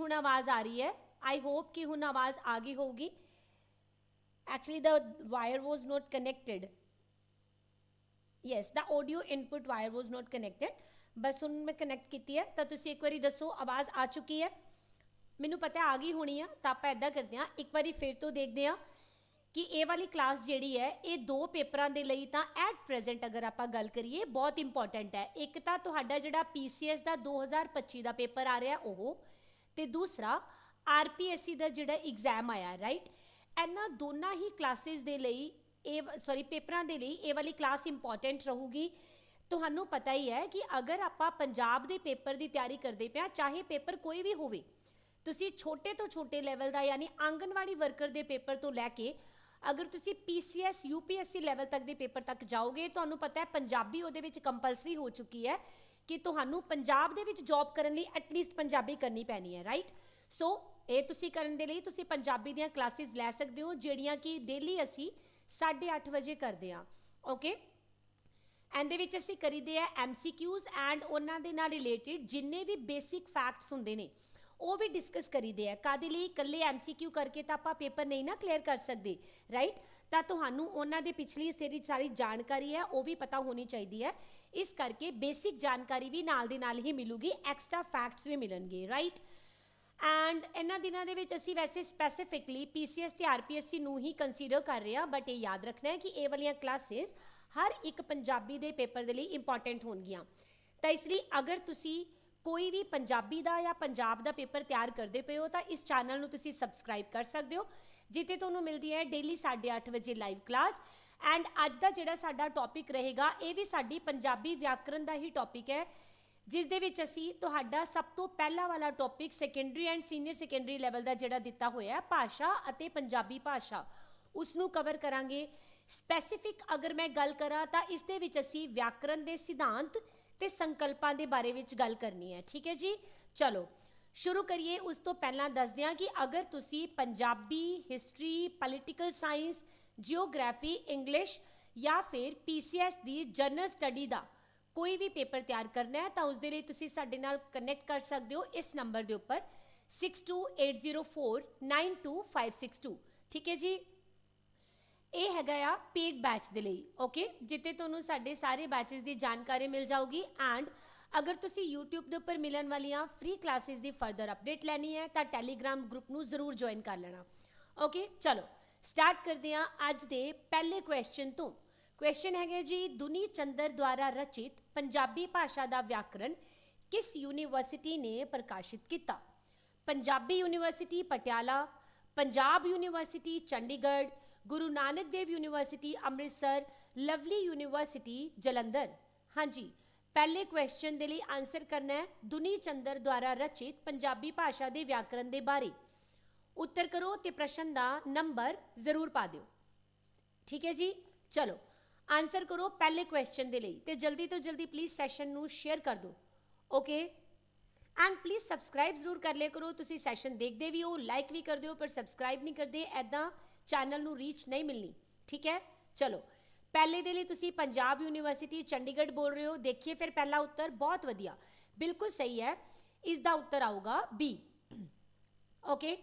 ਹੁਣ ਆਵਾਜ਼ ਆ ਰਹੀ ਹੈ। ਆਈ ਹੋਪ ਕਿ ਹੁਣ ਆਵਾਜ਼ ਆ ਗਈ ਹੋਊਗੀ। Actually, the wire was not connected. Yes, the audio input wire was not connected. ਬਸ ਹੁਣ ਮੈਂ ਕਨੈਕਟ ਕੀਤੀ ਹੈ। ਤਾਂ ਤੁਸੀਂ ਇੱਕ ਵਾਰੀ ਦੱਸੋ, ਆਵਾਜ਼ ਆ ਚੁੱਕੀ ਹੈ। ਮੈਨੂੰ ਪਤਾ ਆ ਗਈ ਹੋਣੀ ਆ। ਤਾਂ ਆਪਾਂ ਇਦਾਂ ਕਰਦੇ ਹਾਂ। ਇੱਕ ਵਾਰੀ ਫਿਰ ਤੋਂ ਦੇਖਦੇ ਹਾਂ ਕਿ ਇਹ ਵਾਲੀ ਕਲਾਸ ਜਿਹੜੀ ਹੈ, ਇਹ ਦੋ ਪੇਪਰਾਂ ਦੇ ਲਈ ਤਾਂ ਐਟ ਪ੍ਰੈਜ਼ੈਂਟ ਅਗਰ ਆਪਾਂ ਗੱਲ ਕਰੀਏ, ਬਹੁਤ ਇੰਪੋਰਟੈਂਟ ਹੈ। ਇੱਕ ਤਾਂ ਤੁਹਾਡਾ ਜਿਹੜਾ PCS ਦਾ 2025 ਦਾ ਪੇਪਰ ਆ ਰਿਹਾ, ਉਹ ਤੇ ਦੂਸਰਾ RPSC ਦਾ ਜਿਹੜਾ ਐਗਜ਼ਾਮ ਆਇਆ ਰਾਈਟ ਇਹਨਾਂ ਦੋਨਾਂ ਹੀ ਕਲਾਸਿਸ ਦੇ ਲਈ, ਇਹ ਸੌਰੀ ਪੇਪਰਾਂ ਦੇ ਲਈ ਇਹ ਵਾਲੀ ਕਲਾਸ ਇੰਪੋਰਟੈਂਟ ਰਹੂਗੀ। ਤੁਹਾਨੂੰ ਪਤਾ ਹੀ ਹੈ ਕਿ ਅਗਰ ਆਪਾਂ ਪੰਜਾਬ ਦੇ ਪੇਪਰ ਦੀ ਤਿਆਰੀ ਕਰਦੇ ਪਿਆ, ਚਾਹੇ ਪੇਪਰ ਕੋਈ ਵੀ ਹੋਵੇ, ਤੁਸੀਂ ਛੋਟੇ ਤੋਂ ਛੋਟੇ ਲੈਵਲ ਦਾ ਯਾਨੀ ਆਂਗਨਵਾੜੀ ਵਰਕਰ ਦੇ ਪੇਪਰ ਤੋਂ ਲੈ ਕੇ, ਅਗਰ ਤੁਸੀਂ PCS UPSC ਲੈਵਲ ਤੱਕ ਦੇ ਪੇਪਰ ਤੱਕ ਜਾਓਗੇ, ਤੁਹਾਨੂੰ ਪਤਾ ਹੈ ਪੰਜਾਬੀ ਉਹਦੇ ਵਿੱਚ ਕੰਪਲਸਰੀ ਹੋ ਚੁੱਕੀ ਹੈ। ਕਿ ਤੁਹਾਨੂੰ ਪੰਜਾਬ ਦੇ ਵਿੱਚ ਜੌਬ ਕਰਨ ਲਈ ਐਟਲੀਸਟ ਪੰਜਾਬੀ ਕਰਨੀ ਪੈਣੀ ਹੈ ਰਾਈਟ ਸੋ ਇਹ ਤੁਸੀਂ ਕਰਨ ਦੇ ਲਈ ਤੁਸੀਂ ਪੰਜਾਬੀ ਦੀਆਂ ਕਲਾਸਿਸ ਲੈ ਸਕਦੇ ਹੋ, ਜਿਹੜੀਆਂ ਕਿ ਡੇਲੀ ਅਸੀਂ 8:30 ਵਜੇ ਕਰਦੇ ਹਾਂ ਓਕੇ ਇਹਦੇ ਵਿੱਚ ਅਸੀਂ ਕਰੀਦੇ ਆ ਐਮਸੀਕਿਊਜ਼ ਐਂਡ ਉਹਨਾਂ ਦੇ ਨਾਲ ਰਿਲੇਟਡ ਜਿੰਨੇ ਵੀ ਬੇਸਿਕ ਫੈਕਟਸ ਹੁੰਦੇ ਨੇ, ਉਹ ਵੀ ਡਿਸਕਸ ਕਰੀਦੇ ਆ। ਕਾਦੇ ਲਈ? ਇਕੱਲੇ ਐਮਸੀਕਿਊ ਕਰਕੇ ਤਾਂ ਆਪਾਂ ਪੇਪਰ ਨਹੀਂ ਨਾ ਕਲੀਅਰ ਕਰ ਸਕਦੇ ਰਾਈਟ ਤਾਂ ਤੁਹਾਨੂੰ ਉਹਨਾਂ ਦੇ ਪਿਛਲੀ ਸੇਰੀ ਸਾਰੀ ਜਾਣਕਾਰੀ ਹੈ, ਉਹ ਵੀ ਪਤਾ ਹੋਣੀ ਚਾਹੀਦੀ ਹੈ। ਇਸ ਕਰਕੇ ਬੇਸਿਕ ਜਾਣਕਾਰੀ ਵੀ ਨਾਲ ਦੀ ਨਾਲ ਹੀ ਮਿਲੂਗੀ ਐਕਸਟਰਾ ਫੈਕਟਸ ਵੀ ਮਿਲਣਗੇ ਰਾਈਟ ਐਂਡ ਇਹਨਾਂ ਦਿਨਾਂ ਦੇ ਵਿੱਚ ਅਸੀਂ ਵੈਸੇ ਸਪੈਸੀਫਿਕਲੀ PCS ਤੇ RPSC ਨੂੰ ਹੀ ਕੰਸੀਡਰ ਕਰ ਰਹੇ ਹਾਂ ਬਟ ਇਹ ਯਾਦ ਰੱਖਣਾ ਹੈ ਕਿ ਇਹ ਵਾਲੀਆਂ ਕਲਾਸਿਸ ਹਰ ਇੱਕ ਪੰਜਾਬੀ ਦੇ ਪੇਪਰ ਦੇ ਲਈ ਇੰਪੋਰਟੈਂਟ ਹੋਣਗੀਆਂ। ਤਾਂ ਇਸ ਲਈ ਅਗਰ ਤੁਸੀਂ ਕੋਈ ਵੀ ਪੰਜਾਬੀ ਦਾ ਜਾਂ ਪੰਜਾਬ ਦਾ ਪੇਪਰ ਤਿਆਰ ਕਰਦੇ ਪਏ ਹੋ, ਤਾਂ ਇਸ ਚੈਨਲ ਨੂੰ ਤੁਸੀਂ ਸਬਸਕ੍ਰਾਈਬ ਕਰ ਸਕਦੇ ਹੋ। ਜਿੱਥੇ ਤੁਹਾਨੂੰ ਮਿਲਦੀ ਹੈ ਡੇਲੀ 8:30 ਵਜੇ ਲਾਈਵ ਕਲਾਸ ਐਂਡ ਅੱਜ ਦਾ ਜਿਹੜਾ ਸਾਡਾ ਟੌਪਿਕ ਰਹੇਗਾ, ਇਹ ਵੀ ਸਾਡੀ ਪੰਜਾਬੀ ਵਿਆਕਰਣ ਦਾ ਹੀ ਟੌਪਿਕ ਹੈ, ਜਿਸ ਦੇ ਵਿੱਚ ਅਸੀਂ ਤੁਹਾਡਾ ਸਭ ਤੋਂ ਪਹਿਲਾ ਵਾਲਾ topic secondary and senior secondary level ਦਾ ਜਿਹੜਾ ਦਿੱਤਾ ਹੋਇਆ ਹੈ, ਭਾਸ਼ਾ ਅਤੇ ਪੰਜਾਬੀ ਭਾਸ਼ਾ ਉਸ ਨੂੰ ਕਵਰ ਕਰਾਂਗੇ। ਸਪੈਸੀਫਿਕ ਅਗਰ ਮੈਂ ਗੱਲ ਕਰਾਂ, ਤਾਂ ਇਸ ਦੇ ਵਿੱਚ ਅਸੀਂ ਵਿਆਕਰਣ ਦੇ ਸਿਧਾਂਤ ਤੇ ਸੰਕਲਪਾਂ ਦੇ ਬਾਰੇ ਵਿੱਚ ਗੱਲ ਕਰਨੀ ਹੈ, ਠੀਕ ਹੈ ਜੀ? ਚਲੋ ਸ਼ੁਰੂ ਕਰੀਏ, ਉਸ ਤੋਂ ਪਹਿਲਾਂ ਦੱਸਦੇ ਹਾਂ ਕਿ ਅਗਰ ਤੁਸੀਂ Punjabi history political science geography English ਜਾਂ ਫਿਰ PCS ਦੀ ਜਨਰਲ ਸਟੱਡੀ ਦਾ ਕੋਈ ਵੀ ਪੇਪਰ ਤਿਆਰ ਕਰਨਾ ਹੈ, ਤਾਂ ਉਸ ਦੇ ਲਈ ਤੁਸੀਂ ਸਾਡੇ ਨਾਲ ਕਨੈਕਟ ਕਰ ਸਕਦੇ ਹੋ ਇਸ ਨੰਬਰ ਦੇ ਉੱਪਰ 6280492562 ਠੀਕ ਹੈ ਜੀ? ਇਹ ਹੈਗਾ ਆ ਪੇਡ ਬੈਚ ਦੇ ਲਈ ਓਕੇ ਜਿੱਤੇ ਤੁਹਾਨੂੰ ਸਾਡੇ ਸਾਰੇ ਬੈਚਸ ਦੀ ਜਾਣਕਾਰੀ ਮਿਲ ਜਾਊਗੀ ਐਂਡ ਅਗਰ ਤੁਸੀਂ YouTube ਦੇ ਉੱਪਰ ਮਿਲਣ ਵਾਲੀਆਂ ਫ੍ਰੀ ਕਲਾਸਿਸ ਦੀ ਫਰਦਰ ਅਪਡੇਟ ਲੈਣੀ ਹੈ, ਤਾਂ Telegram ਗਰੁੱਪ ਨੂੰ ਜ਼ਰੂਰ ਜੁਆਇਨ ਕਰ ਲੈਣਾ। ਓਕੇ ਚਲੋ ਸਟਾਰਟ ਕਰਦੇ ਹਾਂ ਅੱਜ ਦੇ ਪਹਿਲੇ ਕੁਐਸਚਨ ਤੋਂ। ਕੁਐਸਚਨ ਹੈਗਾ ਜੀ ਦੁਨੀ ਚੰਦਰ ਦੁਆਰਾ ਰਚਿਤ ਪੰਜਾਬੀ ਭਾਸ਼ਾ ਦਾ ਵਿਆਕਰਣ ਕਿਸ ਯੂਨੀਵਰਸਿਟੀ ਨੇ ਪ੍ਰਕਾਸ਼ਿਤ ਕੀਤਾ? Punjabi university Patiala, Punjab university Chandigarh, Guru Nanak Dev university Amritsar, Lovely university Jalandhar. ਹਾਂਜੀ ਪਹਿਲੇ ਕੁਐਸਚਨ ਦੇ ਲਈ ਆਨਸਰ ਕਰਨਾ ਹੈ ਦੁਨੀ ਚੰਦਰ ਦੁਆਰਾ ਰਚਿਤ ਪੰਜਾਬੀ ਭਾਸ਼ਾ ਦੇ ਵਿਆਕਰਨ ਦੇ ਬਾਰੇ। ਉੱਤਰ ਕਰੋ ਤੇ ਪ੍ਰਸ਼ਨ ਦਾ ਨੰਬਰ ਜ਼ਰੂਰ ਪਾ ਦਿਓ। ਠੀਕ ਹੈ ਜੀ? ਚਲੋ ਆਨਸਰ ਕਰੋ ਪਹਿਲੇ ਕੁਐਸਚਨ ਦੇ ਲਈ ਤੇ ਜਲਦੀ ਤੋਂ ਜਲਦੀ ਪਲੀਜ਼ ਸੈਸ਼ਨ ਨੂੰ ਸ਼ੇਅਰ ਕਰ ਦਿਓ। ਓਕੇ ਐਂਡ ਪਲੀਜ਼ ਸਬਸਕ੍ਰਾਈਬ ਜ਼ਰੂਰ ਕਰ ਲਿਆ ਕਰੋ। ਤੁਸੀਂ ਸੈਸ਼ਨ ਦੇਖਦੇ ਵੀ ਹੋ ਲਾਈਕ ਵੀ ਕਰਦੇ ਹੋ, ਪਰ ਸਬਸਕ੍ਰਾਈਬ ਨਹੀਂ ਕਰਦੇ ਐਦਾਂ ਚੈਨਲ ਨੂੰ ਰੀਚ ਨਹੀਂ ਮਿਲਣੀ। ਠੀਕ ਹੈ? ਚਲੋ ਪਹਿਲੇ ਦੇ ਲਈ ਤੁਸੀਂ ਪੰਜਾਬ ਯੂਨੀਵਰਸਿਟੀ ਚੰਡੀਗੜ੍ਹ ਬੋਲ ਰਹੇ ਹੋ। ਦੇਖੀਏ ਫਿਰ ਪਹਿਲਾ ਉੱਤਰ, ਬਹੁਤ ਵਧੀਆ। ਬਿਲਕੁਲ ਸਹੀ ਹੈ। ਇਸ ਦਾ ਉੱਤਰ ਆਊਗਾ ਬੀ ਓਕੇ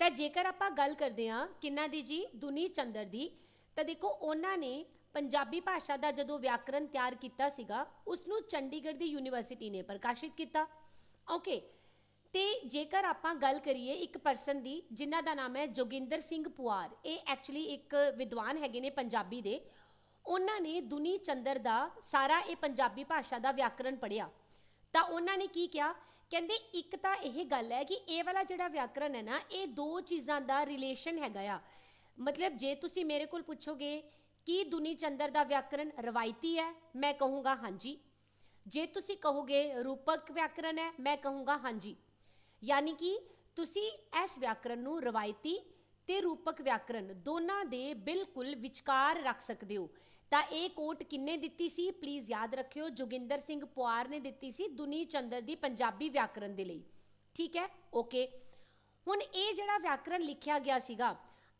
ਤਾਂ ਜੇਕਰ ਆਪਾਂ ਗੱਲ ਕਰਦੇ ਹਾਂ ਕਿੰਨਾ ਦੀ ਜੀ? ਦੁਨੀ ਚੰਦਰ ਦੀ। ਤਾਂ ਦੇਖੋ, ਉਹਨਾਂ ਨੇ ਪੰਜਾਬੀ ਭਾਸ਼ਾ ਦਾ ਜਦੋਂ ਵਿਆਕਰਣ ਤਿਆਰ ਕੀਤਾ ਸੀਗਾ ਉਸ ਨੂੰ ਚੰਡੀਗੜ੍ਹ ਦੀ ਯੂਨੀਵਰਸਿਟੀ ਨੇ ਪ੍ਰਕਾਸ਼ਿਤ ਕੀਤਾ। ਓਕੇ ਤੇ ਜੇਕਰ ਆਪਾਂ ਗੱਲ ਕਰੀਏ ਇੱਕ ਪਰਸਨ ਦੀ, ਜਿਨ੍ਹਾਂ ਦਾ ਨਾਮ ਹੈ ਜੋਗਿੰਦਰ ਸਿੰਘ ਪੁਆਰ। ਇਹ ਐਕਚੁਅਲੀ ਇੱਕ ਵਿਦਵਾਨ ਹੈਗੇ ਨੇ ਪੰਜਾਬੀ ਦੇ। ਉਹਨਾਂ ਨੇ ਦੁਨੀ ਚੰਦਰ ਦਾ ਸਾਰਾ ਇਹ ਪੰਜਾਬੀ ਭਾਸ਼ਾ ਦਾ ਵਿਆਕਰਣ ਪੜਿਆ ਤਾਂ ਉਹਨਾਂ ਨੇ ਕੀ ਕਿਹਾ? ਕਹਿੰਦੇ, ਇੱਕ ਤਾਂ ਇਹ ਗੱਲ ਹੈ ਕਿ ਇਹ ਵਾਲਾ ਜਿਹੜਾ ਵਿਆਕਰਣ ਹੈ ਨਾ, ਇਹ ਦੋ ਚੀਜ਼ਾਂ ਦਾ ਰਿਲੇਸ਼ਨ ਹੈਗਾ ਆ। ਮਤਲਬ ਜੇ ਤੁਸੀਂ ਮੇਰੇ ਕੋਲ ਪੁੱਛੋਗੇ ਕੀ ਦੁਨੀ ਚੰਦਰ ਦਾ ਵਿਆਕਰਣ ਰਵਾਇਤੀ ਹੈ, ਮੈਂ ਕਹੂੰਗਾ ਹਾਂਜੀ। ਜੇ ਤੁਸੀਂ ਕਹੋਗੇ ਰੂਪਕ ਵਿਆਕਰਣ ਹੈ, ਮੈਂ ਕਹੂੰਗਾ ਹਾਂਜੀ। ਯਾਨੀ ਕਿ ਤੁਸੀਂ ਇਸ ਵਿਆਕਰਣ ਨੂੰ ਰਵਾਇਤੀ ਤੇ ਰੂਪਕ ਵਿਆਕਰਨ ਦੋਨਾਂ ਦੇ ਬਿਲਕੁਲ ਵਿਚਕਾਰ ਰੱਖ ਸਕਦੇ ਹੋ। ਤਾਂ ਇਹ ਕੋਟ ਕਿੰਨੇ ਦਿੱਤੀ ਸੀ? ਪਲੀਜ਼ ਯਾਦ ਰੱਖਿਓ, ਜੋਗਿੰਦਰ ਸਿੰਘ ਪੁਆਰ ਨੇ ਦਿੱਤੀ ਸੀ ਦੁਨੀ ਚੰਦਰ ਦੀ ਪੰਜਾਬੀ ਵਿਆਕਰਨ ਦੇ ਲਈ। ਠੀਕ ਹੈ? ਓਕੇ ਹੁਣ ਇਹ ਜਿਹੜਾ ਵਿਆਕਰਨ ਲਿਖਿਆ ਗਿਆ ਸੀਗਾ,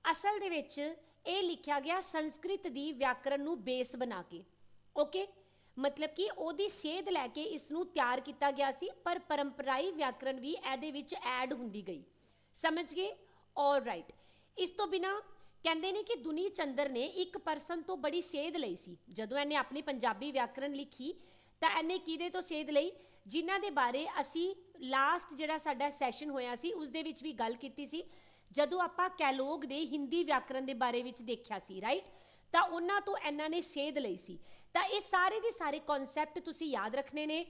ਅਸਲ ਦੇ ਵਿੱਚ ਇਹ ਲਿਖਿਆ ਗਿਆ ਸੰਸਕ੍ਰਿਤ ਦੀ ਵਿਆਕਰਨ ਨੂੰ ਬੇਸ ਬਣਾ ਕੇ। ਓਕੇ ਮਤਲਬ ਕਿ ਉਹਦੀ ਸੇਧ ਲੈ ਕੇ ਇਸ ਨੂੰ ਤਿਆਰ ਕੀਤਾ ਗਿਆ ਸੀ, ਪਰ ਪਰੰਪਰਾਈ ਵਿਆਕਰਨ ਵੀ ਇਹਦੇ ਵਿੱਚ ਐਡ ਹੁੰਦੀ ਗਈ। ਸਮਝ ਗਏ? ਰਾਈਟ ਇਸ ਤੋਂ ਬਿਨਾ ਕਹਿੰਦੇ ਨੇ ਕਿ ਦੁਨੀ ਚੰਦਰ ਨੇ ਇੱਕ ਪਰਸਨ ਤੋਂ ਬੜੀ ਸੇਧ ਲਈ ਸੀ। ਜਦੋਂ ਇਹਨੇ ਆਪਣੀ ਪੰਜਾਬੀ ਵਿਆਕਰਣ ਲਿਖੀ, ਤਾਂ ਇਹਨੇ ਕਿਹਦੇ ਤੋਂ ਸੇਧ ਲਈ? ਜਿਨ੍ਹਾਂ ਦੇ ਬਾਰੇ ਅਸੀਂ ਲਾਸਟ ਜਿਹੜਾ ਸਾਡਾ ਸੈਸ਼ਨ ਹੋਇਆ ਸੀ, ਉਸ ਦੇ ਵਿੱਚ ਵੀ ਗੱਲ ਕੀਤੀ ਸੀ। ਜਦੋਂ ਆਪਾਂ ਕੈਲੋਗ ਦੇ ਹਿੰਦੀ ਵਿਆਕਰਣ ਦੇ ਬਾਰੇ ਵਿੱਚ ਦੇਖਿਆ ਸੀ ਰਾਈਟ ਤਾਂ ਉਹਨਾਂ ਤੋਂ ਇਹਨਾਂ ਨੇ ਸੇਧ ਲਈ ਸੀ। ਤਾਂ ਇਹ ਸਾਰੇ ਦੇ ਸਾਰੇ ਕਨਸੈਪਟ ਤੁਸੀਂ ਯਾਦ ਰੱਖਣੇ ਨੇ।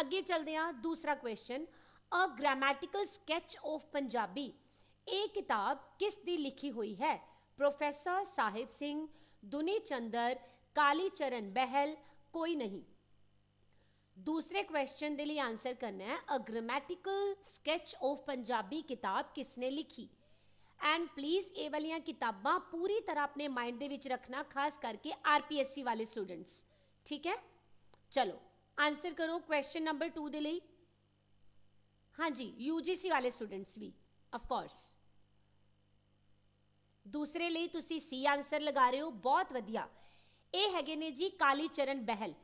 ਅੱਗੇ ਚੱਲਦੇ ਹਾਂ, ਦੂਸਰਾ question a grammatical sketch of Punjabi ਇਹ ਕਿਤਾਬ ਕਿਸ ਦੀ ਲਿਖੀ ਹੋਈ ਹੈ? ਪ੍ਰੋਫੈਸਰ ਸਾਹਿਬ ਸਿੰਘ ਦੁਨੀ ਚੰਦਰ ਕਾਲੀ ਚਰਨ ਬਹਿਲ, ਕੋਈ ਨਹੀਂ। ਦੂਸਰੇ ਕੁਐਸਚਨ ਦੇ ਲਈ ਆਨਸਰ ਕਰਨਾ ਹੈ a grammatical sketch of Punjabi ਕਿਤਾਬ ਕਿਸ ਨੇ ਲਿਖੀ? ਐਂਡ ਪਲੀਜ਼ ਇਹ ਵਾਲੀਆਂ ਕਿਤਾਬਾਂ ਪੂਰੀ ਤਰ੍ਹਾਂ ਆਪਣੇ ਮਾਈਂਡ ਦੇ ਵਿੱਚ ਰੱਖਣਾ, ਖਾਸ ਕਰਕੇ ਆਰਪੀਐਸਸੀ ਵਾਲੇ ਸਟੂਡੈਂਟਸ ਠੀਕ ਹੈ? ਚਲੋ ਆਨਸਰ ਕਰੋ ਕੁਐਸਚਨ ਨੰਬਰ 2 ਦੇ ਲਈ। ਹਾਂਜੀ ਯੂਜੀਸੀ ਵਾਲੇ ਸਟੂਡੈਂਟਸ ਵੀ ਆਫ ਕੋਰਸ ਦੂਸਰੇ ਲਈ ਤੁਸੀਂ ਸੀ ਆਨਸਰ ਲਗਾ ਰਹੇ ਹੋ, ਬਹੁਤ ਵਧੀਆ। ਇਹ ਹੈਗੇ ਨੇ ਜੀ ਕਾਲੀ ਚਰਨ ਬਹਿਲ।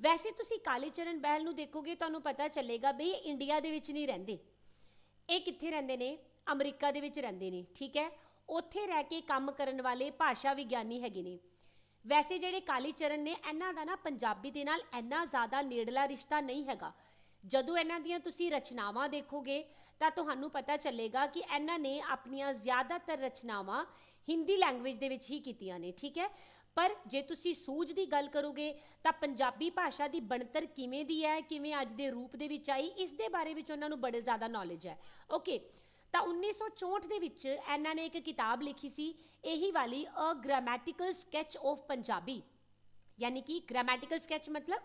ਵੈਸੇ ਤੁਸੀਂ ਕਾਲੀ ਚਰਨ ਬਹਿਲ ਨੂੰ ਦੇਖੋਗੇ ਤੁਹਾਨੂੰ ਪਤਾ ਚੱਲੇਗਾ ਬਈ ਇਹ ਇੰਡੀਆ ਦੇ ਵਿੱਚ ਨਹੀਂ ਰਹਿੰਦੇ। ਇਹ ਕਿੱਥੇ ਰਹਿੰਦੇ ਨੇ? ਅਮਰੀਕਾ ਦੇ ਵਿੱਚ ਰਹਿੰਦੇ ਨੇ, ਠੀਕ ਹੈ? ਉੱਥੇ ਰਹਿ ਕੇ ਕੰਮ ਕਰਨ ਵਾਲੇ ਭਾਸ਼ਾ ਵਿਗਿਆਨੀ ਹੈਗੇ ਨੇ। ਵੈਸੇ ਜਿਹੜੇ ਕਾਲੀ ਚਰਨ ਨੇ, ਇਹਨਾਂ ਦਾ ਨਾ ਪੰਜਾਬੀ ਦੇ ਨਾਲ ਇੰਨਾ ਜ਼ਿਆਦਾ ਨੇੜਲਾ ਰਿਸ਼ਤਾ ਨਹੀਂ ਹੈਗਾ। ਜਦੋਂ ਇਹਨਾਂ ਦੀਆਂ ਤੁਸੀਂ ਰਚਨਾਵਾਂ ਦੇਖੋਗੇ, ਤਾਂ ਤੁਹਾਨੂੰ ਪਤਾ ਚੱਲੇਗਾ ਕਿ ਇਹਨਾਂ ਨੇ ਆਪਣੀਆਂ ਜ਼ਿਆਦਾਤਰ ਰਚਨਾਵਾਂ ਹਿੰਦੀ ਲੈਂਗੁਏਜ ਦੇ ਵਿੱਚ ਹੀ ਕੀਤੀਆਂ ਨੇ, ਠੀਕ ਹੈ? ਪਰ ਜੇ ਤੁਸੀਂ ਸੂਝ ਦੀ ਗੱਲ ਕਰੋਗੇ, ਤਾਂ ਪੰਜਾਬੀ ਭਾਸ਼ਾ ਦੀ ਬਣਤਰ ਕਿਵੇਂ ਦੀ ਹੈ, ਕਿਵੇਂ ਅੱਜ ਦੇ ਰੂਪ ਦੇ ਵਿੱਚ ਆਈ, ਇਸ ਦੇ ਬਾਰੇ ਵਿੱਚ ਉਹਨਾਂ ਨੂੰ ਬੜੇ ਜ਼ਿਆਦਾ ਨੌਲੇਜ ਹੈ। ਓਕੇ ਤਾਂ 1964 ਦੇ ਵਿੱਚ ਇਹਨਾਂ ਨੇ ਇੱਕ ਕਿਤਾਬ ਲਿਖੀ ਸੀ, ਇਹੀ ਵਾਲੀ a grammatical sketch of Punjabi ਯਾਨੀ ਕਿ ਗ੍ਰਾਮੈਟੀਕਲ ਸਕੈਚ ਮਤਲਬ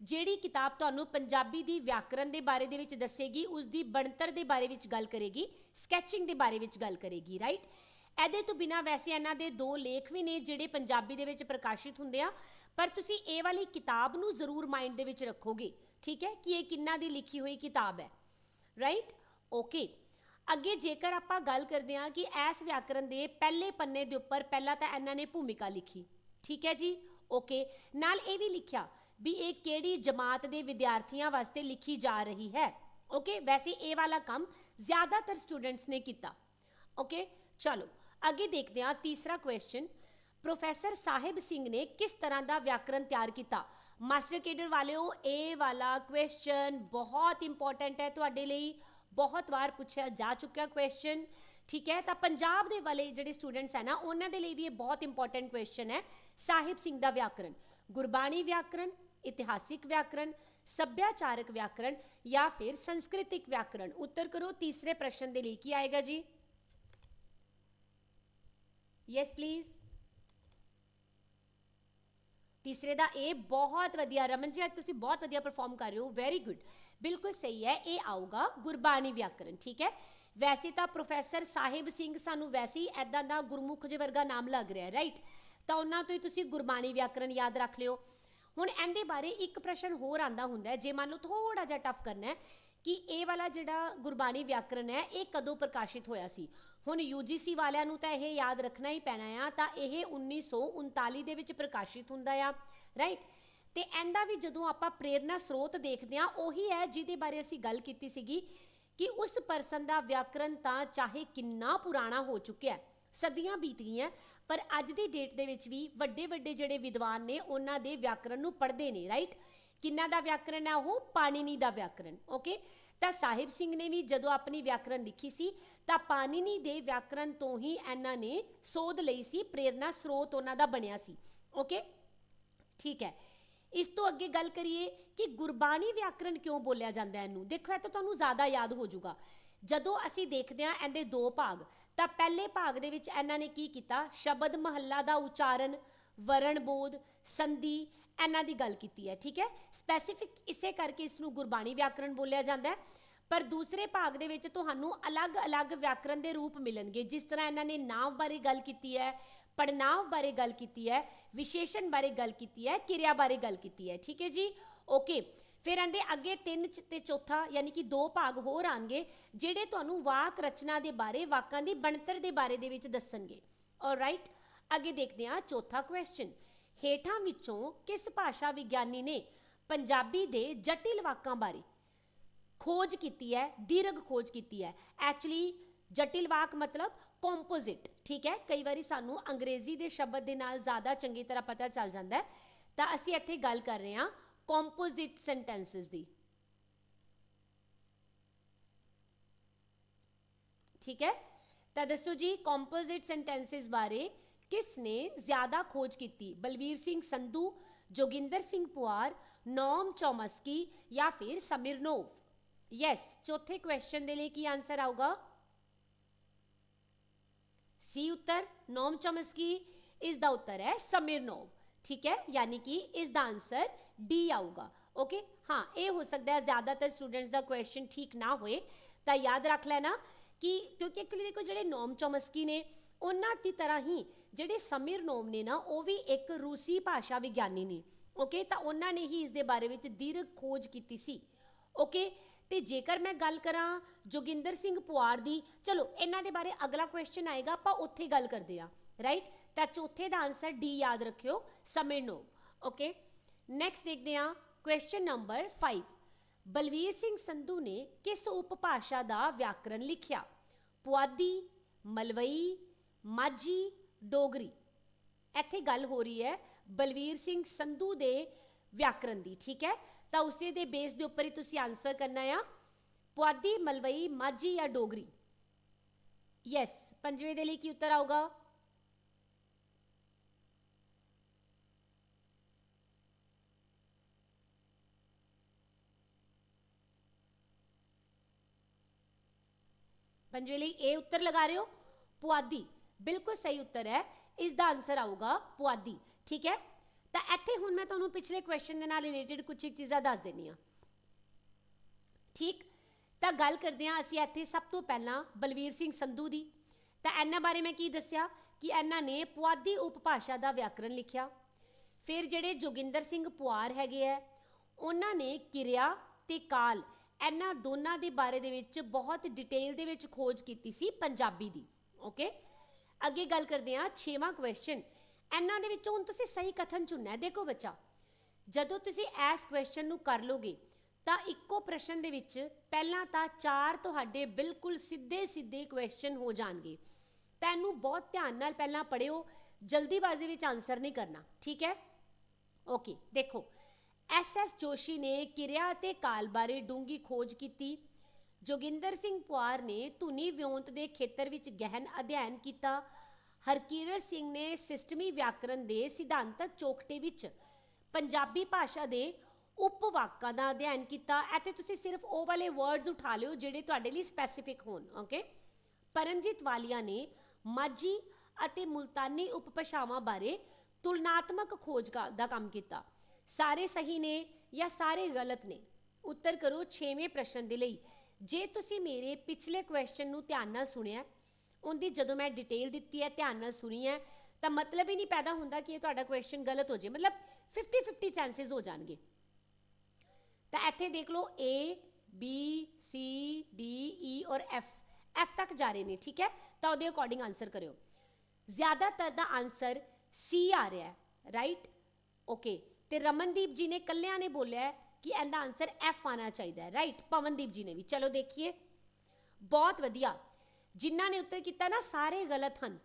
ਜਿਹੜੀ ਕਿਤਾਬ ਤੁਹਾਨੂੰ ਪੰਜਾਬੀ ਦੀ ਵਿਆਕਰਣ ਦੇ ਬਾਰੇ ਦੇ ਵਿੱਚ ਦੱਸੇਗੀ, ਉਸ ਦੀ ਬਣਤਰ ਦੇ ਬਾਰੇ ਵਿੱਚ ਗੱਲ ਕਰੇਗੀ ਸਕੈਚਿੰਗ ਦੇ ਬਾਰੇ ਵਿੱਚ ਗੱਲ ਕਰੇਗੀ ਰਾਈਟ ਇਹਦੇ ਤੋਂ ਬਿਨਾ ਵੈਸੇ ਇਹਨਾਂ ਦੇ ਦੋ ਲੇਖ ਵੀ ਨੇ ਜਿਹੜੇ ਪੰਜਾਬੀ ਦੇ ਵਿੱਚ ਪ੍ਰਕਾਸ਼ਿਤ ਹੁੰਦੇ ਆ, ਪਰ ਤੁਸੀਂ ਇਹ ਵਾਲੀ ਕਿਤਾਬ ਨੂੰ ਜ਼ਰੂਰ ਮਾਈਂਡ ਦੇ ਵਿੱਚ ਰੱਖੋਗੇ, ਠੀਕ ਹੈ? ਕਿ ਇਹ ਕਿੰਨਾ ਦੀ ਲਿਖੀ ਹੋਈ ਕਿਤਾਬ ਹੈ ਰਾਈਟ ਓਕੇ ਅੱਗੇ ਜੇਕਰ ਆਪਾਂ ਗੱਲ ਕਰਦੇ ਹਾਂ ਕਿ ਐਸ ਵਿਆਕਰਣ ਦੇ ਪਹਿਲੇ ਪੰਨੇ ਦੇ ਉੱਪਰ ਪਹਿਲਾਂ ਤਾਂ ਇਹਨਾਂ ਨੇ ਭੂਮਿਕਾ ਲਿਖੀ, ਠੀਕ ਹੈ ਜੀ? ਓਕੇ ਨਾਲ ਇਹ ਵੀ ਲਿਖਿਆ ਵੀ ਇਹ ਕਿਹੜੀ ਜਮਾਤ ਦੇ ਵਿਦਿਆਰਥੀਆਂ ਵਾਸਤੇ ਲਿਖੀ ਜਾ ਰਹੀ ਹੈ? ਓਕੇ ਵੈਸੇ ਇਹ ਵਾਲਾ ਕੰਮ ਜ਼ਿਆਦਾਤਰ ਸਟੂਡੈਂਟਸ ਨੇ ਕੀਤਾ। ਓਕੇ ਚਲੋ, ਅੱਗੇ ਦੇਖਦੇ ਹਾਂ ਤੀਸਰਾ ਕੁਐਸਚਨ ਪ੍ਰੋਫੈਸਰ ਸਾਹਿਬ ਸਿੰਘ ਨੇ ਕਿਸ ਤਰ੍ਹਾਂ ਦਾ ਵਿਆਕਰਣ ਤਿਆਰ ਕੀਤਾ? ਮਾਸਟਰ ਕੇਡਰ ਵਾਲਿਓ, ਇਹ ਵਾਲਾ ਕੁਐਸਚਨ ਬਹੁਤ ਇੰਪੋਰਟੈਂਟ ਹੈ ਤੁਹਾਡੇ ਲਈ। ਬਹੁਤ ਵਾਰ ਪੁੱਛਿਆ ਜਾ ਚੁੱਕਿਆ ਕੁਐਸਚਨ ਠੀਕ ਹੈ, ਤਾਂ ਪੰਜਾਬ ਦੇ ਵਾਲੇ ਜਿਹੜੇ ਸਟੂਡੈਂਟਸ ਹੈ ਨਾ, ਉਹਨਾਂ ਦੇ ਲਈ ਵੀ ਇਹ ਬਹੁਤ ਇੰਪੋਰਟੈਂਟ ਕੁਐਸਚਨ ਹੈ। ਸਾਹਿਬ ਸਿੰਘ ਦਾ ਵਿਆਕਰਣ ਗੁਰਬਾਣੀ ਵਿਆਕਰਣ ਇਤਿਹਾਸਿਕ ਵਿਆਕਰਣ, ਸੱਭਿਆਚਾਰਕ ਵਿਆਕਰਣ ਜਾਂ ਫਿਰ ਸੰਸਕ੍ਰਿਤਿਕ ਵਿਆਕਰਣ? ਉੱਤਰ ਕਰੋ, ਤੀਸਰੇ ਪ੍ਰਸ਼ਨ ਦੇ ਲਈ ਕੀ ਆਏਗਾ ਜੀ? ਯੈਸ ਪਲੀਜ਼ ਤੀਸਰੇ ਦਾ ਇਹ ਬਹੁਤ ਵਧੀਆ। ਰਮਨ ਜੀ, ਅੱਜ ਤੁਸੀਂ ਬਹੁਤ ਵਧੀਆ ਪਰਫਾਰਮ ਕਰ ਰਹੇ ਹੋ। ਵੈਰੀ ਗੁੱਡ ਬਿਲਕੁਲ ਸਹੀ ਹੈ। ਇਹ ਆਊਗਾ ਗੁਰਬਾਣੀ ਵਿਆਕਰਣ, ਠੀਕ ਹੈ? ਵੈਸੇ ਤਾਂ ਪ੍ਰੋਫੈਸਰ ਸਾਹਿਬ ਸਿੰਘ ਸਾਨੂੰ ਵੈਸੇ ਹੀ ਐਦਾਂ ਦਾ ਗੁਰਮੁਖ ਜੇ ਵਰਗਾ ਨਾਮ ਲੱਗ ਰਿਹਾ ਰਾਈਟ ਤਾਂ ਉਹਨਾਂ ਤੋਂ ਹੀ ਤੁਸੀਂ ਗੁਰਬਾਣੀ ਵਿਆਕਰਣ ਯਾਦ ਰੱਖ ਲਿਓ। ਹੁਣ ਇਹਦੇ ਬਾਰੇ ਇੱਕ ਪ੍ਰਸ਼ਨ ਹੋਰ ਆਂਦਾ ਹੁੰਦਾ ਹੈ, ਜੇ ਮੰਨ ਲਓ ਥੋੜਾ ਜਿਹਾ ਟਫ ਕਰਨਾ ਹੈ, ਕਿ ਇਹ ਵਾਲਾ ਜਿਹੜਾ ਗੁਰਬਾਣੀ ਵਿਆਕਰਣ ਹੈ, ਇਹ ਕਦੋਂ ਪ੍ਰਕਾਸ਼ਿਤ ਹੋਇਆ ਸੀ? ਹੁਣ UGC ਵਾਲਿਆਂ ਨੂੰ ਤਾਂ ਇਹ ਯਾਦ ਰੱਖਣਾ ਹੀ ਪੈਣਾ ਆ, ਤਾਂ ਇਹ 1939 ਦੇ ਵਿੱਚ ਪ੍ਰਕਾਸ਼ਿਤ ਹੁੰਦਾ ਆ ਰਾਈਟ ਤੇ ਇਹਦਾ ਵੀ ਜਦੋਂ ਆਪਾਂ ਪ੍ਰੇਰਣਾ ਸਰੋਤ ਦੇਖਦੇ ਆ ਉਹੀ ਹੈ ਜਿਹਦੇ ਬਾਰੇ ਅਸੀਂ ਗੱਲ ਕੀਤੀ ਸੀਗੀ ਕਿ ਉਸ ਪਰਸਨ ਦਾ ਵਿਆਕਰਣ ਤਾਂ ਚਾਹੇ ਕਿੰਨਾ ਪੁਰਾਣਾ ਹੋ ਚੁੱਕਿਆ ਸਦੀਆਂ ਬੀਤ ਗਈਆਂ ਪਰ ਅੱਜ ਦੀ ਡੇਟ ਦੇ ਵਿੱਚ ਵੀ ਵੱਡੇ ਵੱਡੇ ਜਿਹੜੇ ਵਿਦਵਾਨ ਨੇ, ਉਹਨਾਂ ਦੇ ਵਿਆਕਰਣ ਨੂੰ ਪੜ੍ਹਦੇ ਨੇ ਰਾਈਟ ਕਿੰਨਾ ਦਾ ਵਿਆਕਰਣ ਹੈ ਉਹ? ਪਾਣਿਨੀ ਦਾ ਵਿਆਕਰਣ ਓਕੇ ਤਾਂ ਸਾਹਿਬ ਸਿੰਘ ਨੇ ਵੀ ਜਦੋਂ ਆਪਣੀ ਵਿਆਕਰਣ ਲਿਖੀ ਸੀ, ਤਾਂ ਪਾਣਿਨੀ ਦੇ ਵਿਆਕਰਣ ਤੋਂ ਹੀ ਇਹਨਾਂ ਨੇ ਸੋਧ ਲਈ ਸੀ ਪ੍ਰੇਰਣਾ ਸਰੋਤ ਉਹਨਾਂ ਦਾ ਬਣਿਆ ਸੀ ਓਕੇ ਠੀਕ ਹੈ। ਇਸ ਤੋਂ ਅੱਗੇ ਗੱਲ ਕਰੀਏ ਕਿ ਗੁਰਬਾਣੀ ਵਿਆਕਰਣ ਕਿਉਂ ਬੋਲਿਆ ਜਾਂਦਾ ਇਹਨੂੰ? ਦੇਖੋ, ਇਹ ਤਾਂ ਤੁਹਾਨੂੰ ਜ਼ਿਆਦਾ ਯਾਦ ਹੋ ਜਾਊਗਾ। ਜਦੋਂ ਅਸੀਂ ਦੇਖਦੇ ਹਾਂ ਇਹਦੇ ਦੋ ਭਾਗ ਤਾਂ ਪਹਿਲੇ ਭਾਗ ਦੇ ਵਿੱਚ ਇਹਨਾਂ ਨੇ ਕੀ ਕੀਤਾ? ਸ਼ਬਦ ਮਹੱਲਾ ਦਾ ਉਚਾਰਨ, ਵਰਣ ਬੋਧ, ਸੰਧੀ, ਇਹਨਾਂ ਦੀ ਗੱਲ ਕੀਤੀ ਹੈ, ਠੀਕ ਹੈ? ਸਪੈਸੀਫਿਕ ਇਸੇ ਕਰਕੇ ਇਸ ਨੂੰ ਗੁਰਬਾਣੀ ਵਿਆਕਰਣ ਬੋਲਿਆ ਜਾਂਦਾ ਹੈ। ਪਰ ਦੂਸਰੇ ਭਾਗ ਦੇ ਵਿੱਚ ਤੁਹਾਨੂੰ ਅਲੱਗ-ਅਲੱਗ ਵਿਆਕਰਣ ਦੇ ਰੂਪ ਮਿਲਣਗੇ, ਜਿਸ ਤਰ੍ਹਾਂ ਇਹਨਾਂ ਨੇ ਨਾਮ ਬਾਰੇ ਗੱਲ ਕੀਤੀ ਹੈ ਪੜਨਾਵ ਬਾਰੇ ਗੱਲ ਕੀਤੀ ਹੈ, ਵਿਸ਼ੇਸ਼ਣ ਬਾਰੇ ਗੱਲ ਕੀਤੀ ਹੈ, ਕਿਰਿਆ ਬਾਰੇ ਗੱਲ ਕੀਤੀ ਹੈ, ਠੀਕ ਹੈ ਜੀ? ਓਕੇ ਫਿਰ ਇਹਦੇ ਅੱਗੇ ਤਿੰਨ ਚ- ਤੇ ਚੌਥਾ, ਯਾਨੀ ਕਿ ਦੋ ਭਾਗ ਹੋਰ ਆਣਗੇ, ਜਿਹੜੇ ਤੁਹਾਨੂੰ ਵਾਕ ਰਚਨਾ ਦੇ ਬਾਰੇ, ਵਾਕਾਂ ਦੀ ਬਣਤਰ ਦੇ ਬਾਰੇ ਦੇ ਵਿੱਚ ਦੱਸਣਗੇ। ਰਾਈਟ ਅੱਗੇ ਦੇਖਦੇ ਹਾਂ ਚੌਥਾ ਕੁਐਸਚਨ ਹੇਠਾਂ ਵਿੱਚੋਂ ਕਿਸ ਭਾਸ਼ਾ ਵਿਗਿਆਨੀ ਨੇ ਪੰਜਾਬੀ ਦੇ ਜਟਿਲ ਵਾਕਾਂ ਬਾਰੇ ਖੋਜ ਕੀਤੀ ਹੈ, ਦੀਰਘ ਖੋਜ ਕੀਤੀ ਹੈ? ਐਕਚੁਅਲੀ ਜਟਿਲ ਵਾਕ ਮਤਲਬ ਕੰਪੋਜ਼ਿਟ ਠੀਕ ਹੈ? ਕਈ ਵਾਰੀ ਸਾਨੂੰ ਅੰਗਰੇਜ਼ੀ ਦੇ ਸ਼ਬਦ ਦੇ ਨਾਲ ਜ਼ਿਆਦਾ ਚੰਗੀ ਤਰ੍ਹਾਂ ਪਤਾ ਚੱਲ ਜਾਂਦਾ ਹੈ। ਤਾਂ ਅਸੀਂ ਇੱਥੇ ਗੱਲ ਕਰ ਰਹੇ ਹਾਂ ਕੰਪੋਜ਼ਿਟ ਸੈਂਟੈਂਸਸ ਦੀ ਠੀਕ ਹੈ ਤਾਂ ਦੱਸੋ ਜੀ ਕੰਪੋਜ਼ਿਟ ਸੈਂਟੈਂਸਸ ਬਾਰੇ ਕਿਸ ਨੇ ਜ਼ਿਆਦਾ ਖੋਜ ਕੀਤੀ ਬਲਵੀਰ ਸਿੰਘ ਸੰਧੂ ਜੋਗਿੰਦਰ ਸਿੰਘ ਪੁਆਰ ਨੋਮ ਚੋਮਸਕੀ ਜਾਂ ਫਿਰ ਸਮਿਰਨੋਵ ਯੈਸ ਚੌਥੇ ਕੁਐਸਚਨ ਦੇ ਲਈ ਕੀ ਆਨਸਰ ਆਊਗਾ ਸੀ ਉੱਤਰ ਨੋਮ ਚੋਮਸਕੀ ਇਸ ਦਾ ਉੱਤਰ ਹੈ ਸਮਿਰਨੋਵ ਠੀਕ ਹੈ ਯਾਨੀ ਕਿ ਇਸ ਦਾ ਆਨਸਰ ਡੀ ਆਊਗਾ ਓਕੇ ਹਾਂ, ਇਹ ਹੋ ਸਕਦਾ ਹੈ ਜ਼ਿਆਦਾਤਰ ਸਟੂਡੈਂਟਸ ਦਾ ਕੁਐਸਚਨ ਠੀਕ ਨਾ ਹੋਏ। ਤਾਂ ਯਾਦ ਰੱਖ ਲੈਣਾ ਕਿ ਕਿਉਂਕਿ ਐਕਚੁਅਲੀ ਦੇਖੋ ਜਿਹੜੇ ਨੋਮ ਚੋਮਸਕੀ ਨੇ, ਉਹਨਾਂ ਦੀ ਤਰ੍ਹਾਂ ਹੀ ਜਿਹੜੇ ਸਮੀਰ ਨੋਮ ਨੇ ਨਾ, ਉਹ ਵੀ ਇੱਕ ਰੂਸੀ ਭਾਸ਼ਾ ਵਿਗਿਆਨੀ ਨੇ ਓਕੇ ਤਾਂ ਉਹਨਾਂ ਨੇ ਹੀ ਇਸ ਦੇ ਬਾਰੇ ਵਿੱਚ ਦੀਰਘ ਖੋਜ ਕੀਤੀ ਸੀ ਓਕੇ ਤੇ ਜੇਕਰ ਮੈਂ ਗੱਲ ਕਰਾਂ ਜੋਗਿੰਦਰ ਸਿੰਘ ਪੁਆਰ ਦੀ, ਚਲੋ, ਇਹਨਾਂ ਦੇ ਬਾਰੇ ਅਗਲਾ ਕੁਐਸਚਨ ਆਏਗਾ, ਆਪਾਂ ਉੱਥੇ ਗੱਲ ਕਰਦੇ ਆ ਰਾਈਟ ਤਾਂ ਚੌਥੇ ਦਾ ਆਨਸਰ ਡੀ ਯਾਦ ਰੱਖਿਓ ਸਮਿਰਨੋ ਓਕੇ ਨੈਕਸਟ ਦੇਖਦੇ ਹਾਂ ਕੁਐਸਚਨ ਨੰਬਰ 5 ਬਲਵੀਰ ਸਿੰਘ ਸੰਧੂ ਨੇ ਕਿਸ ਉਪਭਾਸ਼ਾ ਦਾ ਵਿਆਕਰਣ ਲਿਖਿਆ? ਪੁਆਧੀ, ਮਲਵਈ, ਮਾਝੀ, ਡੋਗਰੀ। ਇੱਥੇ ਗੱਲ ਹੋ ਰਹੀ ਹੈ ਬਲਵੀਰ ਸਿੰਘ ਸੰਧੂ ਦੇ ਵਿਆਕਰਣ ਦੀ, ਠੀਕ ਹੈ? ਤਾਂ ਉਸੇ ਦੇ ਬੇਸ ਦੇ ਉੱਪਰ ਹੀ ਤੁਸੀਂ ਆਨਸਰ ਕਰਨਾ ਆ। ਪੁਆਧੀ, ਮਲਵਈ, ਮਾਝੀ ਜਾਂ ਡੋਗਰੀ? ਯੈਸ ਪੰਜਵੇਂ ਦੇ ਲਈ ਕੀ ਉੱਤਰ ਆਊਗਾ? ਪੰਜਵੇਂ ਲਈ ਇਹ ਉੱਤਰ ਲਗਾ ਰਹੇ ਹੋ? ਪੁਆਧੀ। ਬਿਲਕੁਲ ਸਹੀ ਉੱਤਰ ਹੈ। ਇਸ ਦਾ ਆਨਸਰ ਆਊਗਾ ਪੁਆਧੀ। ਠੀਕ ਹੈ? ਤਾਂ ਇੱਥੇ ਹੁਣ ਮੈਂ ਤੁਹਾਨੂੰ ਪਿਛਲੇ ਕੁਐਸਚਨ ਦੇ ਨਾਲ ਰਿਲੇਟਡ ਕੁਝ ਇੱਕ ਚੀਜ਼ਾਂ ਦੱਸ ਦਿੰਨੀ ਆ ਠੀਕ? ਤਾਂ ਗੱਲ ਕਰਦੇ ਹਾਂ ਅਸੀਂ ਇੱਥੇ ਸਭ ਤੋਂ ਪਹਿਲਾਂ ਬਲਵੀਰ ਸਿੰਘ ਸੰਧੂ ਦੀ। ਤਾਂ ਇਹਨਾਂ ਬਾਰੇ ਮੈਂ ਕੀ ਦੱਸਿਆ? ਕਿ ਇਹਨਾਂ ਨੇ ਪੁਆਧੀ ਉਪਭਾਸ਼ਾ ਦਾ ਵਿਆਕਰਣ ਲਿਖਿਆ। ਫਿਰ ਜਿਹੜੇ ਜੋਗਿੰਦਰ ਸਿੰਘ ਪੁਆਰ ਹੈਗੇ ਆ ਉਹਨਾਂ ਨੇ ਕਿਰਿਆ ਤੇ ਕਾਲ ਇਹਨਾਂ ਦੋਨਾਂ ਦੇ ਬਾਰੇ ਦੇ ਵਿੱਚ ਬਹੁਤ ਡਿਟੇਲ ਦੇ ਵਿੱਚ ਖੋਜ ਕੀਤੀ ਸੀ ਪੰਜਾਬੀ ਦੀ ਓਕੇ ਅੱਗੇ ਗੱਲ ਕਰਦੇ ਹਾਂ 6ਵਾਂ ਕੁਐਸਚਨ ਇਹਨਾਂ ਦੇ ਵਿੱਚੋਂ ਹੁਣ ਤੁਸੀਂ ਸਹੀ ਕਥਨ ਚੁਣਨਾ ਹੈ, ਦੇਖੋ ਬੱਚਾ। ਜਦੋਂ ਤੁਸੀਂ ਇਸ ਕੁਐਸਚਨ ਨੂੰ ਕਰ ਲੋਗੇ, ਤਾਂ ਇੱਕੋ ਪ੍ਰਸ਼ਨ ਦੇ ਵਿੱਚ ਪਹਿਲਾਂ ਤਾਂ ਚਾਰ ਤੁਹਾਡੇ ਬਿਲਕੁਲ ਸਿੱਧੇ ਸਿੱਧੇ ਕੁਐਸਚਨ ਹੋ ਜਾਣਗੇ। ਤਾਂ ਇਹਨੂੰ ਬਹੁਤ ਧਿਆਨ ਨਾਲ ਪਹਿਲਾਂ ਪੜਿਓ ਜਲਦੀਬਾਜ਼ੀ ਵਿੱਚ ਆਨਸਰ ਨਹੀਂ ਕਰਨਾ, ਠੀਕ ਹੈ? ਓਕੇ ਦੇਖੋ। ਐਸ ਐਸ ਜੋਸ਼ੀ ਨੇ ਕਿਰਿਆ ਅਤੇ ਕਾਲ ਬਾਰੇ ਡੂੰਗੀ ਖੋਜ ਕੀਤੀ। ਜੋਗਿੰਦਰ ਸਿੰਘ ਪੁਆਰ ਨੇ ਧੁਨੀ ਵਿਉਂਤ ਦੇ ਖੇਤਰ ਵਿੱਚ ਗਹਿਨ ਅਧਿਐਨ ਕੀਤਾ। ਹਰਕੀਰਤ ਸਿੰਘ ਨੇ ਸਿਸਟਮੀ ਵਿਆਕਰਨ ਦੇ ਸਿਧਾਂਤਕ ਚੌਕਟੇ ਵਿੱਚ ਪੰਜਾਬੀ ਭਾਸ਼ਾ ਦੇ ਉਪਵਾਕਾਂ ਦਾ ਅਧਿਐਨ ਕੀਤਾ। ਅਤੇ ਤੁਸੀਂ ਸਿਰਫ ਉਹ ਵਾਲੇ ਵਰਡਸ ਉਠਾ ਲਿਓ ਜਿਹੜੇ ਤੁਹਾਡੇ ਲਈ ਸਪੈਸੀਫਿਕ ਹੋਣ ਓਕੇ ਪਰਮਜੀਤ ਵਾਲੀਆ ਨੇ ਮਾਝੀ ਅਤੇ ਮੁਲਤਾਨੀ ਉਪਭਾਸ਼ਾਵਾਂ ਬਾਰੇ ਤੁਲਨਾਤਮਕ ਖੋਜ ਕਾ- ਦਾ ਕੰਮ ਕੀਤਾ। ਸਾਰੇ ਸਹੀ ਨੇ ਜਾਂ ਸਾਰੇ ਗਲਤ ਨੇ? ਉੱਤਰ ਕਰੋ 6ਵੇਂ ਪ੍ਰਸ਼ਨ ਦੇ ਲਈ। ਜੇ ਤੁਸੀਂ ਮੇਰੇ ਪਿਛਲੇ ਕੁਐਸਚਨ ਨੂੰ ਧਿਆਨ ਨਾਲ ਸੁਣਿਆ, ਉਹਦੀ ਜਦੋਂ ਮੈਂ ਡਿਟੇਲ ਦਿੱਤੀ ਹੈ, ਧਿਆਨ ਨਾਲ ਸੁਣੀ ਹੈ, ਤਾਂ ਮਤਲਬ ਹੀ ਨਹੀਂ ਪੈਦਾ ਹੁੰਦਾ ਕਿ ਇਹ ਤੁਹਾਡਾ ਕੁਐਸਚਨ ਗਲਤ ਹੋ ਜੇ ਮਤਲਬ 50 50 ਚਾਂਸਸ ਹੋ ਜਾਣਗੇ। ਤਾਂ ਇੱਥੇ ਦੇਖ ਲਓ, A, B, C, D E ਔਰ F F ਤੱਕ ਜਾ ਰਹੇ ਨੇ, ਠੀਕ ਹੈ? ਤਾਂ ਉਹਦੇ ਅਕੋਰਡਿੰਗ ਆਨਸਰ ਕਰਿਓ। ਜ਼ਿਆਦਾਤਰ ਦਾ ਆਨਸਰ C ਆ ਰਿਹਾ ਹੈ ਰਾਈਟ ਓਕੇ ਤੇ ਰਮਨਦੀਪ ਜੀ ਨੇ ਕੱਲਿਆਂ ਨੇ ਬੋਲਿਆ ਕਿ ਇਹਦਾ ਆਨਸਰ F ਆਣਾ ਚਾਹੀਦਾ ਹੈ। ਰਾਈਟ ਪਵਨਦੀਪ ਜੀ ਨੇ ਵੀ। ਚਲੋ ਦੇਖੀਏ। ਬਹੁਤ ਵਧੀਆ। ਜਿਨ੍ਹਾਂ ਨੇ ਉੱਤਰ ਕੀਤਾ ਨਾ, ਸਾਰੇ ਗਲਤ ਹਨ।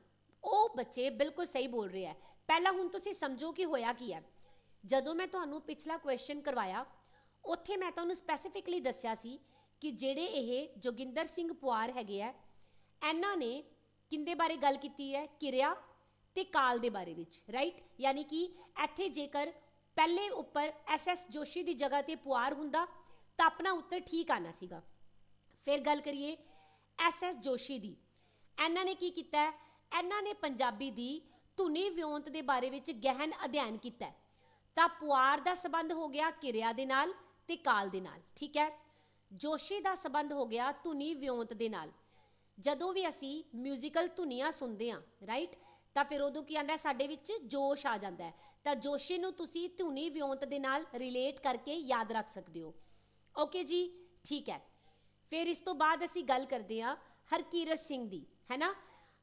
ਉਹ ਬੱਚੇ ਬਿਲਕੁਲ ਸਹੀ ਬੋਲ ਰਹੇ ਆ ਪਹਿਲਾਂ ਹੁਣ ਤੁਸੀਂ ਸਮਝੋ ਕਿ ਹੋਇਆ ਕੀ ਹੈ। ਜਦੋਂ ਮੈਂ ਤੁਹਾਨੂੰ ਪਿਛਲਾ ਕੁਐਸਚਨ ਕਰਵਾਇਆ, ਉੱਥੇ ਮੈਂ ਤੁਹਾਨੂੰ ਸਪੈਸੀਫਿਕਲੀ ਦੱਸਿਆ ਸੀ ਕਿ ਜਿਹੜੇ ਇਹ ਜੋਗਿੰਦਰ ਸਿੰਘ ਪੁਆਰ ਹੈਗੇ ਆ ਇਹਨਾਂ ਨੇ ਕਿੰਦੇ ਬਾਰੇ ਗੱਲ ਕੀਤੀ ਹੈ? ਕਿਰਿਆ ਤੇ ਕਾਲ ਦੇ ਬਾਰੇ ਵਿੱਚ। ਰਾਈਟ ਯਾਨੀ ਕਿ ਇੱਥੇ ਜੇਕਰ ਪਹਿਲੇ ਉੱਪਰ ਐਸ ਐਸ ਜੋਸ਼ੀ ਦੀ ਜਗ੍ਹਾ ਤੇ ਪੁਆਰ ਹੁੰਦਾ, ਤਾਂ ਆਪਣਾ ਉੱਤਰ ਠੀਕ ਆਣਾ ਸੀਗਾ। ਫਿਰ ਗੱਲ ਕਰੀਏ ਐਸ ਐਸ ਜੋਸ਼ੀ ਦੀ। ਇਹਨਾਂ ਨੇ ਕੀ ਕੀਤਾ? ਇਹਨਾਂ ਨੇ ਪੰਜਾਬੀ ਦੀ ਧੁਨੀ ਵਿਉਂਤ ਦੇ ਬਾਰੇ ਵਿੱਚ ਗਹਿਨ ਅਧਿਐਨ ਕੀਤਾ। ਤਾਂ ਪੁਆਰ ਦਾ ਸਬੰਧ ਹੋ ਗਿਆ ਕਿਰਿਆ ਦੇ ਨਾਲ ਤੇ ਕਾਲ ਦੇ ਨਾਲ, ਠੀਕ ਹੈ? ਜੋਸ਼ੀ ਦਾ ਸਬੰਧ ਹੋ ਗਿਆ ਧੁਨੀ ਵਿਉਂਤ ਦੇ ਨਾਲ। ਜਦੋਂ ਵੀ ਅਸੀਂ ਮਿਊਜ਼ੀਕਲ ਧੁਨੀਆਂ ਸੁਣਦੇ ਹਾਂ ਰਾਈਟ ਤਾਂ ਫਿਰ ਉਦੋਂ ਕੀ ਆਂਦਾ, ਸਾਡੇ ਵਿੱਚ ਜੋਸ਼ ਆ ਜਾਂਦਾ ਹੈ। ਤਾਂ ਜੋਸ਼ੇ ਨੂੰ ਤੁਸੀਂ ਧੁਨੀ ਵਿਉਂਤ ਦੇ ਨਾਲ ਰਿਲੇਟ ਕਰਕੇ ਯਾਦ ਰੱਖ ਸਕਦੇ ਹੋ। ਓਕੇ ਜੀ, ਠੀਕ ਹੈ। ਫਿਰ ਇਸ ਤੋਂ ਬਾਅਦ ਅਸੀਂ ਗੱਲ ਕਰਦੇ ਹਾਂ ਹਰਕੀਰਤ ਸਿੰਘ ਦੀ, ਹੈਨਾ?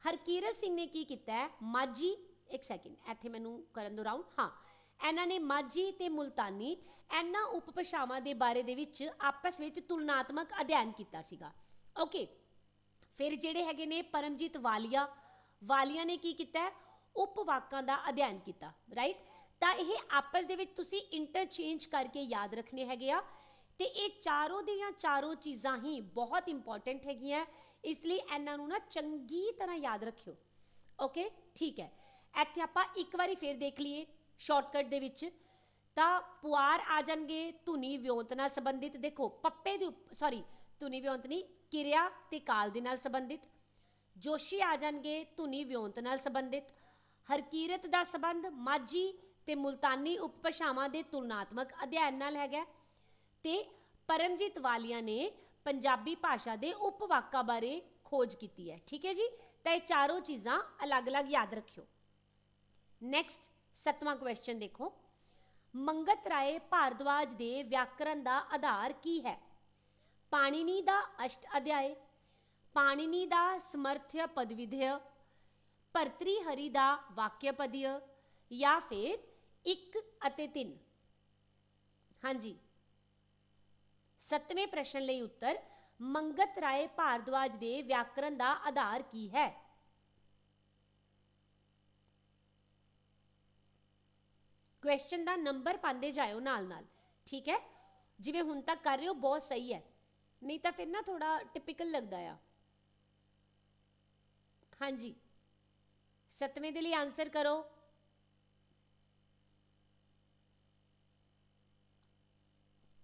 ਹਰਕੀਰਤ ਸਿੰਘ ਨੇ ਕੀ ਕੀਤਾ ਮਾਝੀ, ਇੱਕ ਸੈਕਿੰਡ ਇੱਥੇ ਮੈਨੂੰ ਕਰਨ ਦੋ ਰਾਊਂਡ ਹਾਂ। ਇਹਨਾਂ ਨੇ ਮਾਝੀ ਤੇ ਮੁਲਤਾਨੀ ਇਹਨਾਂ ਉਪਭਾਸ਼ਾਵਾਂ ਦੇ ਬਾਰੇ ਦੇ ਵਿੱਚ ਆਪਸ ਵਿੱਚ ਤੁਲਨਾਤਮਕ ਅਧਿਐਨ ਕੀਤਾ ਸੀਗਾ। ਓਕੇ ਫਿਰ ਜਿਹੜੇ ਹੈਗੇ ਨੇ ਪਰਮਜੀਤ ਵਾਲੀਆ ਵਾਲੀਆਂ ਨੇ ਕੀ ਕੀਤਾ ਹੈ? ਉਪਵਾਕਾਂ ਦਾ ਅਧਿਐਨ ਕੀਤਾ ਰਾਈਟ ਤਾਂ ਇਹ ਆਪਸ ਦੇ ਵਿੱਚ ਤੁਸੀਂ ਇੰਟਰਚੇਂਜ ਕਰਕੇ ਯਾਦ ਰੱਖਣੇ ਹੈਗੇ ਆ ਤੇ ਇਹ ਚਾਰੋਂ ਦੀਆਂ ਚਾਰੋਂ ਚੀਜ਼ਾਂ ਹੀ ਬਹੁਤ ਇੰਪੋਰਟੈਂਟ ਹੈਗੀਆਂ, ਇਸ ਲਈ ਇਹਨਾਂ ਨੂੰ ਨਾ ਚੰਗੀ ਤਰ੍ਹਾਂ ਯਾਦ ਰੱਖਿਓ ਓਕੇ ਠੀਕ ਹੈ, ਇੱਥੇ ਆਪਾਂ ਇੱਕ ਵਾਰੀ ਫੇਰ ਦੇਖ ਲਈਏ ਸ਼ਾਰਟਕਟ ਦੇ ਵਿੱਚ, ਤਾਂ ਪੁਆਰ ਆ ਜਾਣਗੇ, ਧੁਨੀ ਵਿਉਂਤ ਨਾਲ ਸੰਬੰਧਿਤ, ਦੇਖੋ, ਪੱਪੇ ਦੇ ਸੌਰੀ ਧੁਨੀ ਵਿਉਂਤ ਨਹੀਂ, ਕਿਰਿਆ ਤੇ ਕਾਲ ਦੇ ਨਾਲ ਸੰਬੰਧਿਤ ਜੋਸ਼ੀ ਆ ਜਾਣਗੇ, ਧੁਨੀ ਵਿਉਂਤ ਨਾਲ ਸੰਬੰਧਿਤ। ਹਰਕੀਰਤ ਦਾ ਸੰਬੰਧ ਮਾਝੀ ਤੇ ਮੁਲਤਾਨੀ ਉਪਭਾਸ਼ਾਵਾਂ ਦੇ ਤੁਲਨਾਤਮਕ ਅਧਿਐਨ ਨਾਲ ਹੈਗਾ। ਤੇ ਪਰਮਜੀਤ ਵਾਲੀਆ ਨੇ ਪੰਜਾਬੀ ਭਾਸ਼ਾ ਦੇ ਉਪਵਾਕਾਂ ਬਾਰੇ ਖੋਜ ਕੀਤੀ ਹੈ। ਠੀਕ ਹੈ ਜੀ? ਤਾਂ ਇਹ ਚਾਰੋਂ ਚੀਜ਼ਾਂ ਅਲੱਗ-ਅਲੱਗ ਯਾਦ ਰੱਖਿਓ। ਨੈਕਸਟ ਸੱਤਵਾਂ ਕੁਐਸਚਨ ਦੇਖੋ। ਮੰਗਤ ਰਾਏ ਭਾਰਦਵਾਜ ਦੇ ਵਿਆਕਰਣ ਦਾ ਆਧਾਰ ਕੀ ਹੈ? ਪਾਣਿਨੀ ਦਾ ਅਸ਼ਟ ਅਧਿਆਏ ਪਾਣਿਨੀ ਦਾ ਸਮਰਥਯ ਪਦਵਿਧਯ ਭਰਤਰੀ ਹਰੀ ਦਾ ਵਾਕਿਆ ਪਦਯ ਜਾਂ ਫਿਰ 1 ਅਤੇ 3 ਹਾਂਜੀ। ਸੱਤਵੇਂ ਪ੍ਰਸ਼ਨ ਲਈ ਉੱਤਰ, ਮੰਗਤ ਰਾਏ ਭਾਰਦਵਾਜ ਦੇ ਵਿਆਕਰਨ ਦਾ ਆਧਾਰ ਕੀ ਹੈ? ਕੁਐਸਚਨ ਦਾ ਨੰਬਰ ਪਾਉਂਦੇ ਜਾਇਓ ਨਾਲ ਨਾਲ ਠੀਕ ਹੈ? ਜਿਵੇਂ ਹੁਣ ਤੱਕ ਕਰ ਰਹੇ ਹੋ, ਬਹੁਤ ਸਹੀ ਹੈ। ਨਹੀਂ ਤਾਂ ਫਿਰ ਨਾ ਥੋੜਾ ਟਿਪੀਕਲ ਲੱਗਦਾ ਆ। ਹਾਂਜੀ। ਸੱਤਵੇਂ ਦੇ ਲਈ ਆਨਸਰ ਕਰੋ।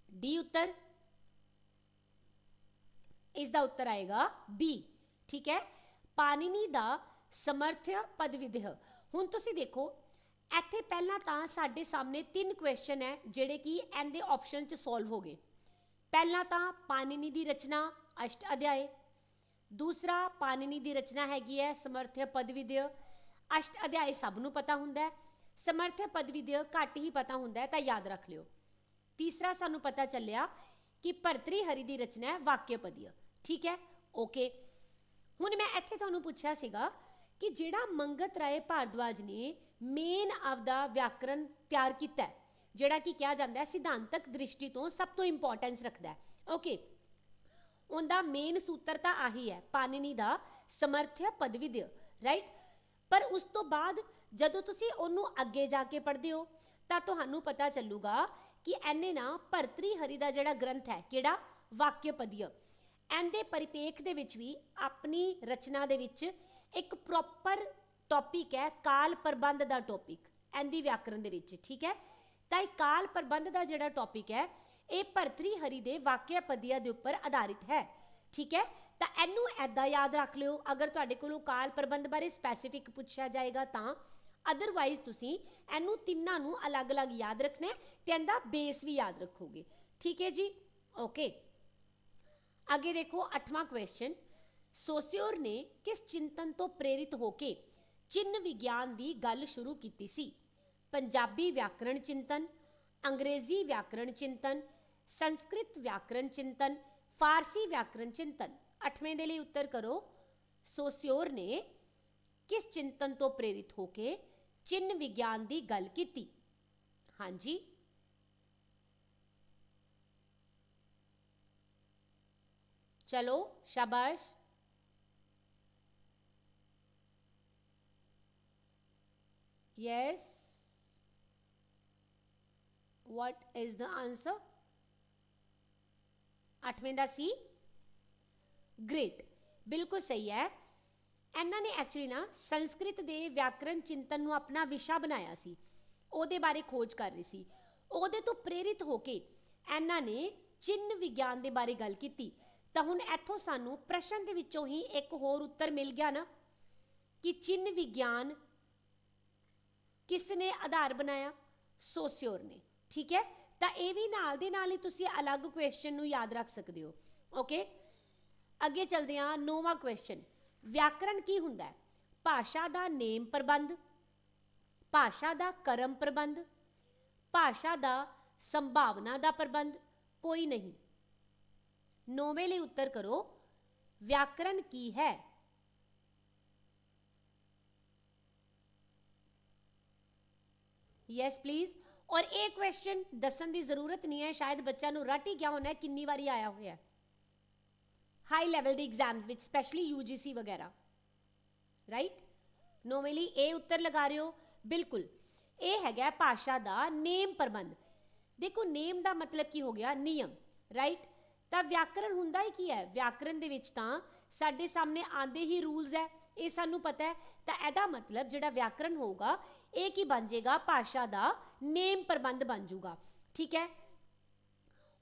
ਡੀ ਉੱਤਰ। ਇਸ ਦਾ ਉੱਤਰ ਆਏਗਾ ਬੀ ਠੀਕ ਹੈ। ਪਾਣਿਨੀ ਦਾ ਸਮਰਥਯ ਪਦਵਿਧਯ ਹੁਣ ਤੁਸੀਂ ਦੇਖੋ, ਇੱਥੇ ਪਹਿਲਾਂ ਤਾਂ ਸਾਡੇ ਸਾਹਮਣੇ ਤਿੰਨ ਕੁਐਸਚਨ ਹੈ, ਜਿਹੜੇ ਕਿ ਇਹਦੇ ਆਪਸ਼ਨ ਚ ਸੋਲਵ ਹੋ ਗਏ। ਪਹਿਲਾਂ ਤਾਂ ਪਾਣਿਨੀ ਦੀ ਰਚਨਾ, ਅਸ਼ਟ ਅਧਿਆਏ। ਦੂਸਰਾ ਪਾਣਿਨੀ ਦੀ ਰਚਨਾ ਹੈਗੀ ਹੈ ਸਮਰਥਯ ਪਦਵਿਧਯ ਅਸ਼ਟ ਅਧਿਆਇ ਸਭ ਨੂੰ ਪਤਾ ਹੁੰਦਾ ਹੈ। ਸਮਰਥਯ ਪਦਵਿਧਯ ਘੱਟ ਹੀ ਪਤਾ ਹੁੰਦਾ ਹੈ, ਤਾਂ ਯਾਦ ਰੱਖ ਲਿਓ। ਤੀਸਰਾ ਸਾਨੂੰ ਪਤਾ ਚੱਲਿਆ ਕਿ ਭਰਤਰੀ ਹਰੀ ਦੀ ਰਚਨਾ ਹੈ ਵਾਕਿਆ ਪਦਯ ਠੀਕ ਹੈ? ਓਕੇ ਹੁਣ ਮੈਂ ਇੱਥੇ ਤੁਹਾਨੂੰ ਪੁੱਛਿਆ ਸੀਗਾ ਕਿ ਜਿਹੜਾ ਮੰਗਤ ਰਾਏ ਭਾਰਦਵਾਜ ਨੇ ਮੇਨ ਆਪਦਾ ਵਿਆਕਰਨ ਤਿਆਰ ਕੀਤਾ ਜਿਹੜਾ ਕਿ ਕਿਹਾ ਜਾਂਦਾ ਹੈ ਸਿਧਾਂਤਕ ਦ੍ਰਿਸ਼ਟੀ ਤੋਂ ਸਭ ਤੋਂ ਇੰਪੋਰਟੈਂਸ ਰੱਖਦਾ ਹੈ। ਓਕੇ ਉਹਦਾ ਮੇਨ ਸੂਤਰ ਤਾਂ ਆਹੀ ਹੈ ਪਾਣਿਨੀ ਦਾ ਸਮਰਥਯ ਦਿਓ ਰਾਈਟ ਪਰ ਉਸ ਤੋਂ ਬਾਅਦ ਜਦੋਂ ਤੁਸੀਂ ਉਹਨੂੰ ਅੱਗੇ ਜਾ ਕੇ ਪੜ੍ਹਦੇ ਹੋ, ਤਾਂ ਤੁਹਾਨੂੰ ਪਤਾ ਚੱਲੂਗਾ ਕਿ ਐਨੇ ਨਾ ਭਰਤਰੀ ਹਰੀ ਦਾ ਜਿਹੜਾ ਗ੍ਰੰਥ ਹੈ, ਕਿਹੜਾ? ਵਾਕਿਆ ਪਦਯ ਇਹਦੇ ਪਰਿਪੇਖ ਦੇ ਵਿੱਚ ਵੀ ਆਪਣੀ ਰਚਨਾ ਦੇ ਵਿੱਚ ਇੱਕ ਪ੍ਰੋਪਰ ਟੌਪਿਕ ਹੈ, ਕਾਲ ਪ੍ਰਬੰਧ ਦਾ ਟੌਪਿਕ ਇਹਦੀ ਵਿਆਕਰਨ ਦੇ ਵਿੱਚ, ਠੀਕ ਹੈ? ਤਾਂ ਇਹ ਕਾਲ ਪ੍ਰਬੰਧ ਦਾ ਜਿਹੜਾ ਟੌਪਿਕ ਹੈ ਇਹ ਭਰਤਰੀ ਹਰੀ ਦੇ ਵਾਕਿਆ ਪਦਿਆ ਦੇ ਉੱਪਰ ਆਧਾਰਿਤ ਹੈ। ਠੀਕ ਹੈ? ਤਾਂ ਇਹਨੂੰ ਐਦਾਂ ਯਾਦ ਰੱਖ ਲਿਓ, ਅਗਰ ਤੁਹਾਡੇ ਕੋਲੋਂ ਕਾਲ ਪ੍ਰਬੰਧ ਬਾਰੇ ਸਪੈਸੀਫਿਕ ਪੁੱਛਿਆ ਜਾਏਗਾ ਤਾਂ। ਅਦਰਵਾਈਜ਼ ਤੁਸੀਂ ਇਹਨੂੰ ਤਿੰਨਾਂ ਨੂੰ ਅਲੱਗ-ਅਲੱਗ ਯਾਦ ਰੱਖਣਾ ਹੈ ਤੇ ਇਹਦਾ ਬੇਸ ਵੀ ਯਾਦ ਰੱਖੋਗੇ। ਠੀਕ ਹੈ ਜੀ? ਓਕੇ ਅੱਗੇ ਦੇਖੋ 8ਵਾਂ ਕੁਐਸਚਨ ਸੋਸਿਓਰ ਨੇ ਕਿਸ ਚਿੰਤਨ ਤੋਂ ਪ੍ਰੇਰਿਤ ਹੋ ਕੇ ਚਿੰਨ ਵਿਗਿਆਨ ਦੀ ਗੱਲ ਸ਼ੁਰੂ ਕੀਤੀ ਸੀ? ਪੰਜਾਬੀ ਵਿਆਕਰਣ ਚਿੰਤਨ, ਅੰਗਰੇਜ਼ੀ ਵਿਆਕਰਣ ਚਿੰਤਨ ਸੰਸਕ੍ਰਿਤ ਵਿਆਕਰਣ ਚਿੰਤਨ ਫਾਰਸੀ ਵਿਆਕਰਣ ਚਿੰਤਨ 8ਵੇਂ ਦੇ ਲਈ ਉੱਤਰ ਕਰੋ ਸੋਸਿਓਰ ਨੇ ਕਿਸ ਚਿੰਤਨ ਤੋਂ ਪ੍ਰੇਰਿਤ ਹੋ ਕੇ ਚਿੰਨ ਵਿਗਿਆਨ ਦੀ ਗੱਲ ਕੀਤੀ ਹਾਂਜੀ ਚਲੋ ਸ਼ਾਬਾਸ਼ yes. What is the answer? ਅੱਠਵੇਂ ਦਾ ਸੀ। ਗ੍ਰੇਟ ਬਿਲਕੁਲ ਸਹੀ ਹੈ। ਇਹਨਾਂ ਨੇ ਐਕਚੁਅਲੀ ਨਾ ਸੰਸਕ੍ਰਿਤ ਦੇ ਵਿਆਕਰਣ ਚਿੰਤਨ ਨੂੰ ਆਪਣਾ ਵਿਸ਼ਾ ਬਣਾਇਆ ਸੀ। ਉਹਦੇ ਬਾਰੇ ਖੋਜ ਕਰ ਰਹੀ ਸੀ। ਉਹਦੇ ਤੋਂ ਪ੍ਰੇਰਿਤ ਹੋ ਕੇ ਇਹਨਾਂ ਨੇ ਚਿੰਨ ਵਿਗਿਆਨ ਦੇ ਬਾਰੇ ਗੱਲ ਕੀਤੀ। ਤਾਂ ਹੁਣ ਇੱਥੋਂ ਸਾਨੂੰ ਪ੍ਰਸ਼ਨ ਦੇ ਵਿੱਚੋਂ ਹੀ ਇੱਕ ਹੋਰ ਉੱਤਰ ਮਿਲ ਗਿਆ ਨਾ, ਕਿ ਚਿੰਨ ਵਿਗਿਆਨ ਕਿਸ ਨੇ ਆਧਾਰ ਬਣਾਇਆ? ਸੋਸਿਓਰ ਨੇ। ਠੀਕ ਹੈ? ਤਾਂ ਇਹ ਵੀ ਨਾਲ ਦੇ ਨਾਲ ਹੀ ਤੁਸੀਂ ਅਲੱਗ ਕੁਐਸਚਨ ਨੂੰ ਯਾਦ ਰੱਖ ਸਕਦੇ ਹੋ। ਓਕੇ ਅੱਗੇ ਚੱਲਦੇ ਹਾਂ, ਨੋਵਾਂ ਕੁਐਸਚਨ ਵਿਆਕਰਣ ਕੀ ਹੁੰਦਾ ਹੈ? ਭਾਸ਼ਾ ਦਾ ਨੇਮ ਪ੍ਰਬੰਧ, ਭਾਸ਼ਾ ਦਾ ਕਰਮ ਪ੍ਰਬੰਧ, ਭਾਸ਼ਾ ਦਾ ਸੰਭਾਵਨਾ ਦਾ ਪ੍ਰਬੰਧ, ਕੋਈ ਨਹੀਂ। ਨੋਵੇਂ ਲਈ ਉੱਤਰ ਕਰੋ ਵਿਆਕਰਣ ਕੀ ਹੈ? ਯੈਸ ਪਲੀਜ਼ ਔਰ ਇਹ ਕੁਐਸਚਨ ਦੱਸਣ ਦੀ ਜ਼ਰੂਰਤ ਨਹੀਂ ਹੈ, ਸ਼ਾਇਦ ਬੱਚਾ ਨੂੰ ਰੱਟ ਹੀ ਗਿਆ ਹੋਣਾ ਕਿੰਨੀ ਵਾਰੀ ਆਇਆ ਹੋਇਆ ਹਾਈ ਲੈਵਲ ਦੇ ਐਗਜ਼ਾਮਸ ਵਿੱਚ ਸਪੈਸ਼ਲੀ UGC ਵਗੈਰਾ। ਰਾਈਟ ਨੋਰਮਲੀ ਇਹ ਉੱਤਰ ਲਗਾ ਰਹੇ ਹੋ। ਬਿਲਕੁਲ। ਇਹ ਹੈਗਾ ਭਾਸ਼ਾ ਦਾ ਨੇਮ ਪ੍ਰਬੰਧ। ਦੇਖੋ, ਨੇਮ ਦਾ ਮਤਲਬ ਕੀ ਹੋ ਗਿਆ? ਨਿਯਮ। ਰਾਈਟ ਤਾਂ ਵਿਆਕਰਣ ਹੁੰਦਾ ਹੀ ਕੀ ਹੈ? ਵਿਆਕਰਣ ਦੇ ਵਿੱਚ ਤਾਂ ਸਾਡੇ ਸਾਹਮਣੇ ਆਂਦੇ ਹੀ ਰੂਲਸ ਹੈ। ਇਹ ਸਾਨੂੰ ਪਤਾ ਹੈ। ਤਾਂ ਇਹਦਾ ਮਤਲਬ ਜਿਹੜਾ ਵਿਆਕਰਣ ਹੋਊਗਾ, ਇਹ ਕੀ ਬਣ ਜਾਏਗਾ? ਭਾਸ਼ਾ ਦਾ ਨੇਮ ਪ੍ਰਬੰਧ ਬਣ ਜਾਊਗਾ ਠੀਕ ਹੈ?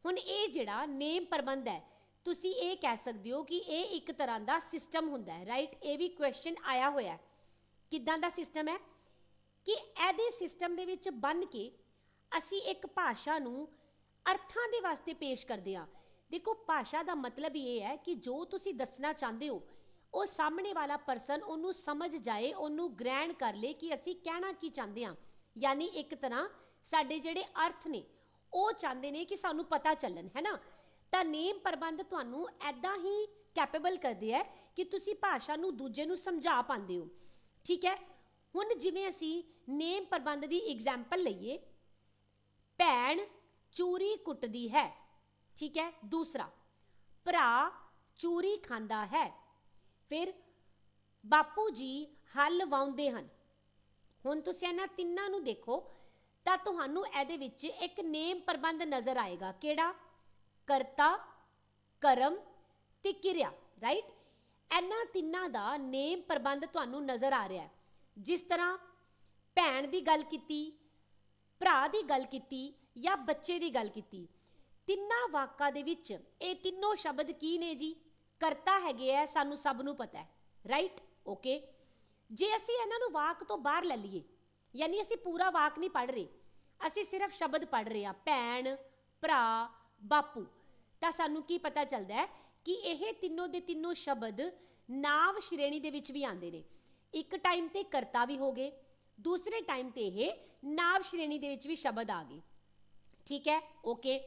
ਹੁਣ ਇਹ ਜਿਹੜਾ ਨੇਮ ਪ੍ਰਬੰਧ ਹੈ, ਤੁਸੀਂ ਇਹ ਕਹਿ ਸਕਦੇ ਹੋ ਕਿ ਇਹ ਇੱਕ ਤਰ੍ਹਾਂ ਦਾ ਸਿਸਟਮ ਹੁੰਦਾ ਹੈ ਰਾਈਟ ਇਹ ਵੀ ਕੁਐਸਚਨ ਆਇਆ ਹੋਇਆ ਕਿੱਦਾਂ ਦਾ ਸਿਸਟਮ ਹੈ? ਕਿ ਇਹਦੇ ਸਿਸਟਮ ਦੇ ਵਿੱਚ ਬਨ ਕੇ ਅਸੀਂ ਇੱਕ ਭਾਸ਼ਾ ਨੂੰ ਅਰਥਾਂ ਦੇ ਵਾਸਤੇ ਪੇਸ਼ ਕਰਦੇ ਹਾਂ। ਦੇਖੋ, ਭਾਸ਼ਾ ਦਾ ਮਤਲਬ ਇਹ ਹੈ ਕਿ ਜੋ ਤੁਸੀਂ ਦੱਸਣਾ ਚਾਹੁੰਦੇ ਹੋ, ਉਹ ਸਾਹਮਣੇ ਵਾਲਾ ਪਰਸਨ ਉਹਨੂੰ ਸਮਝ ਜਾਏ, ਉਹਨੂੰ ਗ੍ਰਹਿਣ ਕਰ ਲੇ ਕਿ ਅਸੀਂ ਕਹਿਣਾ ਕੀ ਚਾਹੁੰਦੇ ਹਾਂ। ਯਾਨੀ ਇੱਕ ਤਰ੍ਹਾਂ ਸਾਡੇ ਜਿਹੜੇ ਅਰਥ ਨੇ, ਉਹ ਚਾਹੁੰਦੇ ਨੇ ਕਿ ਸਾਨੂੰ ਪਤਾ ਚੱਲਣ, ਹੈ ਨਾ? ਤਾਂ ਨੇਮ ਪ੍ਰਬੰਧ ਤੁਹਾਨੂੰ ਐਦਾਂ ਹੀ ਕੈਪੇਬਲ ਕਰਦੇ ਹੈ ਕਿ ਤੁਸੀਂ ਭਾਸ਼ਾ ਨੂੰ ਦੂਜੇ ਨੂੰ ਸਮਝਾ ਪਾਉਂਦੇ ਹੋ। ਠੀਕ ਹੈ? ਹੁਣ ਜਿਵੇਂ ਅਸੀਂ ਨੇਮ ਪ੍ਰਬੰਧ ਦੀ ਐਗਜ਼ਾਮਪਲ ਲਈਏ, ਭੈਣ ਚੂਰੀ ਕੁੱਟਦੀ ਹੈ, ਠੀਕ ਹੈ? ਦੂਸਰਾ, ਭਰਾ ਚੂਰੀ ਖਾਂਦਾ ਹੈ, ਫਿਰ ਬਾਪੂ ਜੀ ਹੱਲ ਵਾਉਂਦੇ ਹਨ। ਹੁਣ ਤੁਸੀਂ ਇਹਨਾਂ ਤਿੰਨਾਂ ਨੂੰ ਦੇਖੋ, ਤਾਂ ਤੁਹਾਨੂੰ ਇਹਦੇ ਵਿੱਚ ਇੱਕ ਨੇਮ ਪ੍ਰਬੰਧ ਨਜ਼ਰ ਆਏਗਾ। ਕਿਹੜਾ? ਕਰਤਾ, ਕਰਮ ਤੇ ਕਿਰਿਆ ਰਾਈਟ ਇਹਨਾਂ ਤਿੰਨਾਂ ਦਾ ਨੇਮ ਪ੍ਰਬੰਧ ਤੁਹਾਨੂੰ ਨਜ਼ਰ ਆ ਰਿਹਾ ਹੈ। ਜਿਸ ਤਰ੍ਹਾਂ ਭੈਣ ਦੀ ਗੱਲ ਕੀਤੀ, ਭਰਾ ਦੀ ਗੱਲ ਕੀਤੀ ਜਾਂ ਬੱਚੇ ਦੀ ਗੱਲ ਕੀਤੀ, ਤਿੰਨਾਂ ਵਾਕਾਂ ਦੇ ਵਿੱਚ ਇਹ ਤਿੰਨੋਂ ਸ਼ਬਦ ਕੀ ਨੇ ਜੀ? ਕਰਤਾ ਹੈਗੇ ਆ, ਸਾਨੂੰ ਸਭ ਨੂੰ ਪਤਾ ਹੈ ਰਾਈਟ ਓਕੇ ਜੇ ਅਸੀਂ ਇਹਨਾਂ ਨੂੰ ਵਾਕ ਤੋਂ ਬਾਹਰ ਲੈ ਲਈਏ, ਯਾਨੀ ਅਸੀਂ ਪੂਰਾ ਵਾਕ ਨਹੀਂ ਪੜ੍ਹ ਰਹੇ, ਅਸੀਂ ਸਿਰਫ ਸ਼ਬਦ ਪੜ੍ਹ ਰਹੇ ਹਾਂ, ਭੈਣ, ਭਰਾ, ਬਾਪੂ, ਤਾਂ ਸਾਨੂੰ ਕੀ ਪਤਾ ਚੱਲਦਾ ਹੈ ਕਿ ਇਹ ਤਿੰਨੋਂ ਦੇ ਤਿੰਨੋਂ ਸ਼ਬਦ ਨਾਵ ਸ਼੍ਰੇਣੀ ਦੇ ਵਿੱਚ ਵੀ ਆਉਂਦੇ ਨੇ। ਇੱਕ ਟਾਈਮ ਤੇ ਕਰਤਾ ਵੀ ਹੋ ਗਏ, ਦੂਸਰੇ ਟਾਈਮ ਤੇ ਇਹ ਨਾਵ ਸ਼੍ਰੇਣੀ ਦੇ ਵਿੱਚ ਵੀ ਸ਼ਬਦ ਆ ਗਏ। ਠੀਕ ਹੈ? ਓਕੇ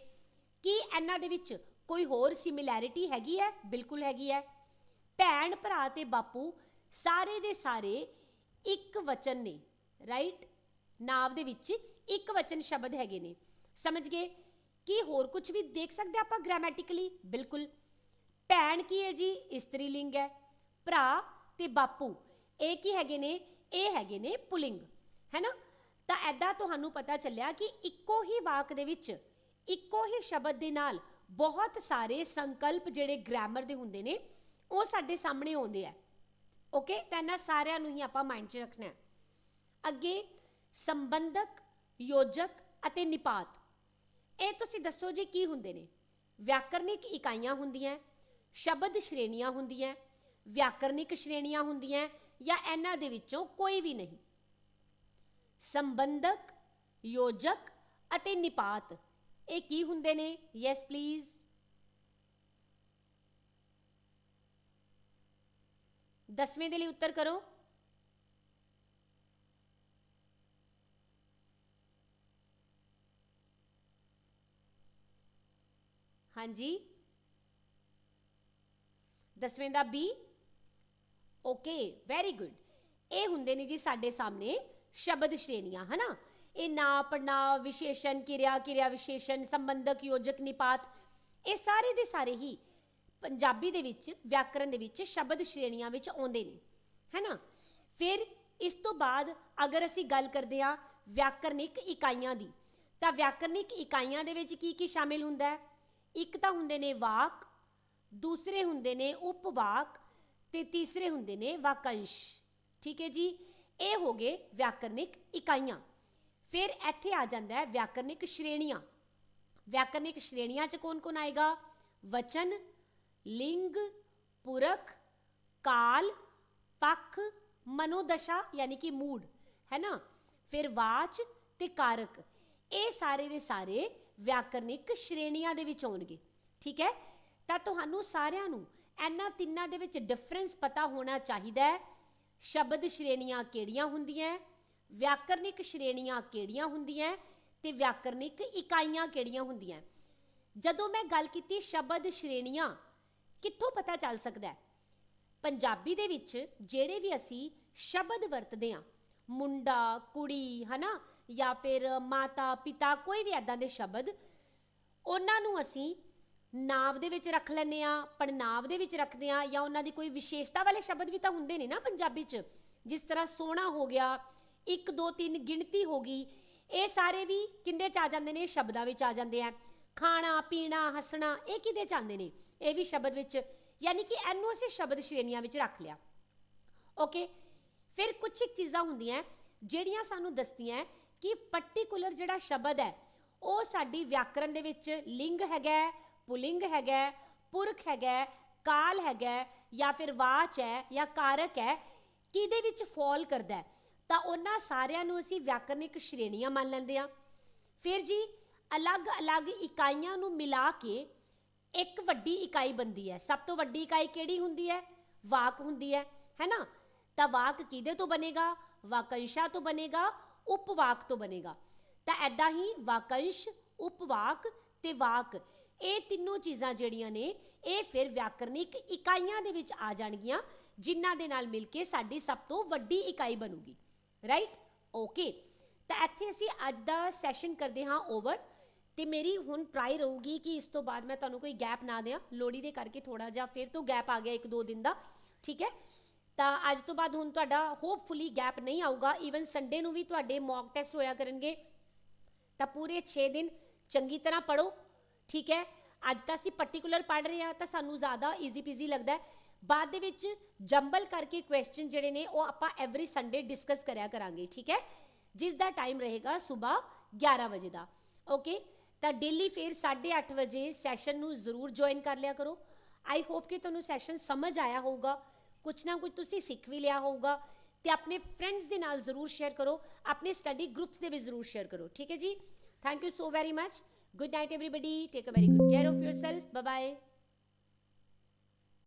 ਕੀ ਇਹਨਾਂ ਦੇ ਵਿੱਚ ਕੋਈ ਹੋਰ ਸਿਮਿਲੈਰਿਟੀ ਹੈਗੀ ਹੈ? ਬਿਲਕੁਲ ਹੈਗੀ ਹੈ। ਭੈਣ, ਭਰਾ ਤੇ ਬਾਪੂ ਸਾਰੇ ਦੇ ਸਾਰੇ ਇੱਕ ਵਚਨ ਨੇ ਰਾਈਟ ਨਾਵ ਦੇ ਵਿੱਚ ਇੱਕ ਵਚਨ ਸ਼ਬਦ ਹੈਗੇ ਨੇ। ਸਮਝ ਗਏ? ਕੀ ਹੋਰ ਕੁਝ ਵੀ ਦੇਖ ਸਕਦੇ ਆਪਾਂ ਗ੍ਰਾਮੈਟਿਕਲੀ ਬਿਲਕੁਲ। ਭੈਣ ਕੀ ਹੈ ਜੀ? ਇਸਤਰੀ ਲਿੰਗ ਹੈ। ਭਰਾ ਤੇ ਬਾਪੂ। ਇਹ ਕੀ ਹੈਗੇ ਨੇ? ਇਹ ਹੈਗੇ ਨੇ ਪੁਲਿੰਗ। ਹੈ ਨਾ ਤਾਂ ਐਦਾਂ ਤੁਹਾਨੂੰ ਪਤਾ ਚੱਲਿਆ ਕਿ ਇੱਕੋ ਹੀ ਵਾਕ ਦੇ ਵਿੱਚ, ਇੱਕੋ ਹੀ ਸ਼ਬਦ ਦੇ ਨਾਲ ਬਹੁਤ ਸਾਰੇ ਸੰਕਲਪ ਜਿਹੜੇ ਗ੍ਰਾਮਰ ਦੇ ਹੁੰਦੇ ਨੇ, ਉਹ ਸਾਡੇ ਸਾਹਮਣੇ ਆਉਂਦੇ ਆ। ਓਕੇ ਤਾਂ ਇਹਨਾਂ ਸਾਰਿਆਂ ਨੂੰ ਹੀ ਆਪਾਂ ਮਾਈਂਡ 'ਚ ਰੱਖਣਾ ਹੈ। ਅੱਗੇ ਸੰਬੰਧਕ, ਯੋਜਕ ਅਤੇ ਨਿਪਾਤ। ਇਹ ਤੁਸੀਂ ਦੱਸੋ ਜੀ ਕੀ ਹੁੰਦੇ ਨੇ? ਵਿਆਕਰਨਿਕ ਇਕਾਈਆਂ ਹੁੰਦੀਆਂ ਸ਼ਬਦ ਸ਼੍ਰੇਣੀਆਂ ਹੁੰਦੀਆਂ ਵਿਆਕਰਨਿਕ ਸ਼੍ਰੇਣੀਆਂ ਹੁੰਦੀਆਂ ਜਾਂ ਇਹਨਾਂ ਦੇ ਵਿੱਚੋਂ ਕੋਈ ਵੀ ਨਹੀਂ। ਸੰਬੰਧਕ, ਯੋਜਕ ਅਤੇ ਨਿਪਾਤ। ਇਹ ਕੀ ਹੁੰਦੇ ਨੇ? ਯੈਸ ਪਲੀਜ਼ ਦਸਵੇਂ ਦੇ ਲਈ ਉੱਤਰ ਕਰੋ। ਹਾਂਜੀ। ਦਸਵੇਂ ਦਾ ਬੀ। Okay, very good. ਇਹ ਹੁੰਦੇ ਨੇ ਜੀ ਸਾਡੇ ਸਾਹਮਣੇ ਸ਼ਬਦ ਸ਼੍ਰੇਣੀਆਂ, ਹਨਾ? ਇਹ ਨਾ ਪੜਨਾ ਵਿਸ਼ੇਸ਼ਣ, ਕਿਰਿਆ ਕਿਰਿਆ ਵਿਸ਼ੇਸ਼ਣ, ਸੰਬੰਧਕ, ਯੋਜਕ, ਨਿਪਾਤ, ਇਹ ਸਾਰੇ ਦੇ ਸਾਰੇ ਹੀ ਪੰਜਾਬੀ ਦੇ ਵਿੱਚ ਵਿਆਕਰਣ ਦੇ ਵਿੱਚ, ਸ਼ਬਦ ਸ਼੍ਰੇਣੀਆਂ ਵਿੱਚ ਆਉਂਦੇ ਨੇ, ਹੈਨਾ? ਫਿਰ ਇਸ ਤੋਂ ਬਾਅਦ ਅਗਰ ਅਸੀਂ ਗੱਲ ਕਰਦੇ ਹਾਂ ਵਿਆਕਰਨਿਕ ਇਕਾਈਆਂ ਦੀ, ਤਾਂ ਵਿਆਕਰਨਿਕ ਇਕਾਈਆਂ ਦੇ ਵਿੱਚ ਕੀ ਕੀ ਸ਼ਾਮਿਲ ਹੁੰਦਾ ਹੈ? ਇੱਕ ਤਾਂ ਹੁੰਦੇ ਨੇ ਵਾਕ, ਦੂਸਰੇ ਹੁੰਦੇ ਨੇ ਉਪਵਾਕ ਤੇ ਤੀਸਰੇ ਹੁੰਦੇ ਨੇ ਵਾਕੰਸ਼, ਠੀਕ ਹੈ ਜੀ? ਇਹ ਹੋ ਗਏ ਵਿਆਕਰਨਿਕ ਇਕਾਈਆਂ। ਫਿਰ ਇੱਥੇ ਆ ਜਾਂਦਾ ਹੈ ਵਿਆਕਰਨਿਕ ਸ਼੍ਰੇਣੀਆਂ। ਵਿਆਕਰਨਿਕ ਸ਼੍ਰੇਣੀਆਂ ਚ ਕੌਣ ਕੌਣ ਆਏਗਾ? ਵਚਨ ਲਿੰਗ, ਪੁਰਖ, ਕਾਲ, ਪੱਖ, ਮਨੋਦਸ਼ਾ ਯਾਨੀ ਕਿ ਮੂਡ, ਹੈ ਨਾ? ਫਿਰ ਵਾਚ ਤੇ ਕਾਰਕ। ਇਹ ਸਾਰੇ ਦੇ ਸਾਰੇ ਵਿਆਕਰਨਿਕ ਸ਼੍ਰੇਣੀਆਂ ਦੇ ਵਿੱਚ ਆਉਣਗੇ, ਠੀਕ ਹੈ? ਤਾਂ ਤੁਹਾਨੂੰ ਸਾਰਿਆਂ ਨੂੰ ਇਹਨਾਂ ਤਿੰਨਾਂ ਦੇ ਵਿੱਚ ਡਿਫਰੈਂਸ ਪਤਾ ਹੋਣਾ ਚਾਹੀਦਾ ਹੈ। ਸ਼ਬਦ ਸ਼੍ਰੇਣੀਆਂ ਕਿਹੜੀਆਂ ਹੁੰਦੀਆਂ ਵਿਆਕਰਨਿਕ ਸ਼੍ਰੇਣੀਆਂ ਕਿਹੜੀਆਂ ਹੁੰਦੀਆਂ ਤੇ ਵਿਆਕਰਨਿਕ ਇਕਾਈਆਂ ਕਿਹੜੀਆਂ ਹੁੰਦੀਆਂ ਜਦੋਂ ਮੈਂ ਗੱਲ ਕੀਤੀ ਸ਼ਬਦ ਸ਼੍ਰੇਣੀਆਂ ਕਿੱਥੋਂ ਪਤਾ ਚੱਲ ਸਕਦਾ ਹੈ? ਪੰਜਾਬੀ ਦੇ ਵਿੱਚ ਜਿਹੜੇ ਵੀ ਅਸੀਂ ਸ਼ਬਦ ਵਰਤਦੇ ਹਾਂ, ਮੁੰਡਾ, ਕੁੜੀ, ਹਨਾ, ਜਾਂ ਫਿਰ ਮਾਤਾ, ਪਿਤਾ, ਕੋਈ ਵੀ ਐਦਾਂ ਦੇ ਸ਼ਬਦ, ਉਹਨਾਂ ਨੂੰ ਅਸੀਂ ਨਾਵ ਦੇ ਵਿੱਚ ਰੱਖ ਲੈਂਦੇ ਆ ਪੜਨਾਵ ਦੇ ਵਿੱਚ ਰੱਖਦੇ ਆ ਜਾਂ ਉਹਨਾਂ ਦੀ ਕੋਈ ਵਿਸ਼ੇਸ਼ਤਾ ਵਾਲੇ ਸ਼ਬਦ ਵੀ ਤਾਂ ਹੁੰਦੇ ਨੇ ਨਾ ਪੰਜਾਬੀ 'ਚ। ਜਿਸ ਤਰ੍ਹਾਂ ਸੋਹਣਾ ਹੋ ਗਿਆ 1 2 3 ਗਿਣਤੀ ਹੋ ਗਈ, ਇਹ ਸਾਰੇ ਵੀ ਕਿੰਦੇ ਚ ਆ ਜਾਂਦੇ ਨੇ? ਸ਼ਬਦਾਂ ਵਿੱਚ ਆ ਜਾਂਦੇ ਆ। ਖਾਣਾ, ਪੀਣਾ, ਹੱਸਣਾ, ਇਹ ਕਿਹਦੇ ਚਾਹੁੰਦੇ ਨੇ? ਇਹ ਵੀ ਸ਼ਬਦ ਵਿੱਚ, ਯਾਨੀ ਕਿ ਇਹਨੂੰ ਅਸੀਂ ਸ਼ਬਦ ਸ਼੍ਰੇਣੀਆਂ ਵਿੱਚ ਰੱਖ ਲਿਆ। ਓਕੇ ਫਿਰ ਕੁਝ ਇੱਕ ਚੀਜ਼ਾਂ ਹੁੰਦੀਆਂ ਜਿਹੜੀਆਂ ਸਾਨੂੰ ਦੱਸਦੀਆਂ ਕਿ ਪਾਰਟਿਕੂਲਰ ਜਿਹੜਾ ਸ਼ਬਦ ਹੈ, ਉਹ ਸਾਡੀ ਵਿਆਕਰਣ ਦੇ ਵਿੱਚ ਲਿੰਗ ਹੈਗਾ ਪੁਲਿੰਗ ਹੈਗਾ ਪੁਰਖ ਹੈਗਾ ਕਾਲ ਹੈਗਾ ਜਾਂ ਫਿਰ ਵਾਚ ਹੈ, ਜਾਂ ਕਾਰਕ ਹੈ, ਕਿਹਦੇ ਵਿੱਚ ਫਾਲ ਕਰਦਾ ਤਾਂ ਉਹਨਾਂ ਸਾਰਿਆਂ ਨੂੰ ਅਸੀਂ ਵਿਆਕਰਨਿਕ ਸ਼੍ਰੇਣੀਆਂ ਮੰਨ ਲੈਂਦੇ ਆ ਫਿਰ ਜੀ ਅਲੱਗ-ਅਲੱਗ ਇਕਾਈਆਂ ਨੂੰ ਮਿਲਾ ਕੇ ਇੱਕ ਵੱਡੀ ਇਕਾਈ ਬਣਦੀ ਹੈ। ਸਭ ਤੋਂ ਵੱਡੀ ਇਕਾਈ ਕਿਹੜੀ ਹੁੰਦੀ ਹੈ? ਵਾਕ ਹੁੰਦੀ ਹੈ, ਹੈਨਾ? ਤਾਂ ਵਾਕ ਕਿਹਦੇ ਤੋਂ ਬਣੇਗਾ? ਵਾਕੰਸ਼ਾ ਤੋਂ ਬਣੇਗਾ, ਉਪਵਾਕ ਤੋਂ ਬਣੇਗਾ। ਤਾਂ ਐਦਾਂ ਹੀ ਵਾਕੰਸ਼, ਉਪਵਾਕ ਤੇ ਵਾਕ, ਇਹ ਤਿੰਨੋਂ ਚੀਜ਼ਾਂ ਜਿਹੜੀਆਂ ਨੇ, ਇਹ ਫਿਰ ਵਿਆਕਰਨਿਕ ਇਕਾਈਆਂ ਦੇ ਵਿੱਚ ਆ ਜਾਣਗੀਆਂ, ਜਿਨ੍ਹਾਂ ਦੇ ਨਾਲ ਮਿਲ ਕੇ ਸਾਡੀ ਸਭ ਤੋਂ ਵੱਡੀ ਇਕਾਈ ਬਣੂਗੀ। ਰਾਈਟ ਓਕੇ ਤਾਂ ਇੱਥੇ ਅਸੀਂ ਅੱਜ ਦਾ ਸੈਸ਼ਨ ਕਰਦੇ ਹਾਂ ਓਵਰ ਤੇ ਮੇਰੀ ਹੁਣ ਟਰਾਈ ਰਹੂਗੀ ਕਿ ਇਸ ਤੋਂ ਬਾਅਦ ਮੈਂ ਤੁਹਾਨੂੰ ਕੋਈ ਗੈਪ ਨਾ ਦਿਆਂ। ਲੋੜੀ ਦੇ ਕਰਕੇ ਥੋੜਾ ਜਿਹਾ ਫਿਰ ਤੋਂ ਗੈਪ ਆ ਗਿਆ ਇੱਕ ਦੋ ਦਿਨ ਦਾ, ਠੀਕ ਹੈ? ਤਾਂ ਅੱਜ ਤੋਂ ਬਾਅਦ ਹੁਣ ਤੁਹਾਡਾ ਹੋਪਫੁਲੀ ਗੈਪ ਨਹੀਂ ਆਊਗਾ। ਈਵਨ ਸੰਡੇ ਨੂੰ ਵੀ ਤੁਹਾਡੇ ਮੌਕ ਟੈਸਟ ਹੋਇਆ ਕਰਨਗੇ। ਤਾਂ ਪੂਰੇ 6 ਦਿਨ ਚੰਗੀ ਤਰ੍ਹਾਂ ਪੜੋ ਠੀਕ ਹੈ? ਅੱਜ ਤਾਂ ਅਸੀਂ ਪਾਰਟਿਕੂਲਰ ਪੜ ਰਹੇ ਆ ਤਾਂ ਸਾਨੂੰ ਜ਼ਿਆਦਾ ਈਜ਼ੀ ਪੀਜ਼ੀ ਲੱਗਦਾ ਬਾਅਦ ਦੇ ਵਿੱਚ ਜੰਬਲ ਕਰਕੇ ਕੁਐਸਚਨ ਜਿਹੜੇ ਨੇ, ਉਹ ਆਪਾਂ ਐਵਰੀ ਸੰਡੇ ਡਿਸਕਸ ਕਰਿਆ ਕਰਾਂਗੇ, ਠੀਕ ਹੈ? ਜਿਸ ਦਾ ਟਾਈਮ ਰਹੇਗਾ ਸਵੇਰ 11 ਵਜੇ ਦਾ ਓਕੇ ਤਾਂ ਡੇਲੀ ਫਿਰ 8:30 ਵਜੇ ਸੈਸ਼ਨ ਨੂੰ ਜ਼ਰੂਰ ਜੁਆਇਨ ਕਰ ਲਿਆ ਕਰੋ ਆਈ ਹੋਪ ਕਿ ਤੁਹਾਨੂੰ ਸੈਸ਼ਨ ਸਮਝ ਆਇਆ ਹੋਊਗਾ ਕੁਝ ਨਾ ਕੁਝ ਤੁਸੀਂ ਸਿੱਖ ਵੀ ਲਿਆ ਹੋਊਗਾ ਤੇ ਆਪਣੇ ਫਰੈਂਡਸ ਦੇ ਨਾਲ ਜ਼ਰੂਰ ਸ਼ੇਅਰ ਕਰੋ ਆਪਣੇ ਸਟੱਡੀ ਗਰੁੱਪਸ ਦੇ ਵਿੱਚ ਜ਼ਰੂਰ ਸ਼ੇਅਰ ਕਰੋ ਠੀਕ ਹੈ ਜੀ thank you so very much good night everybody take a very good care of yourself bye bye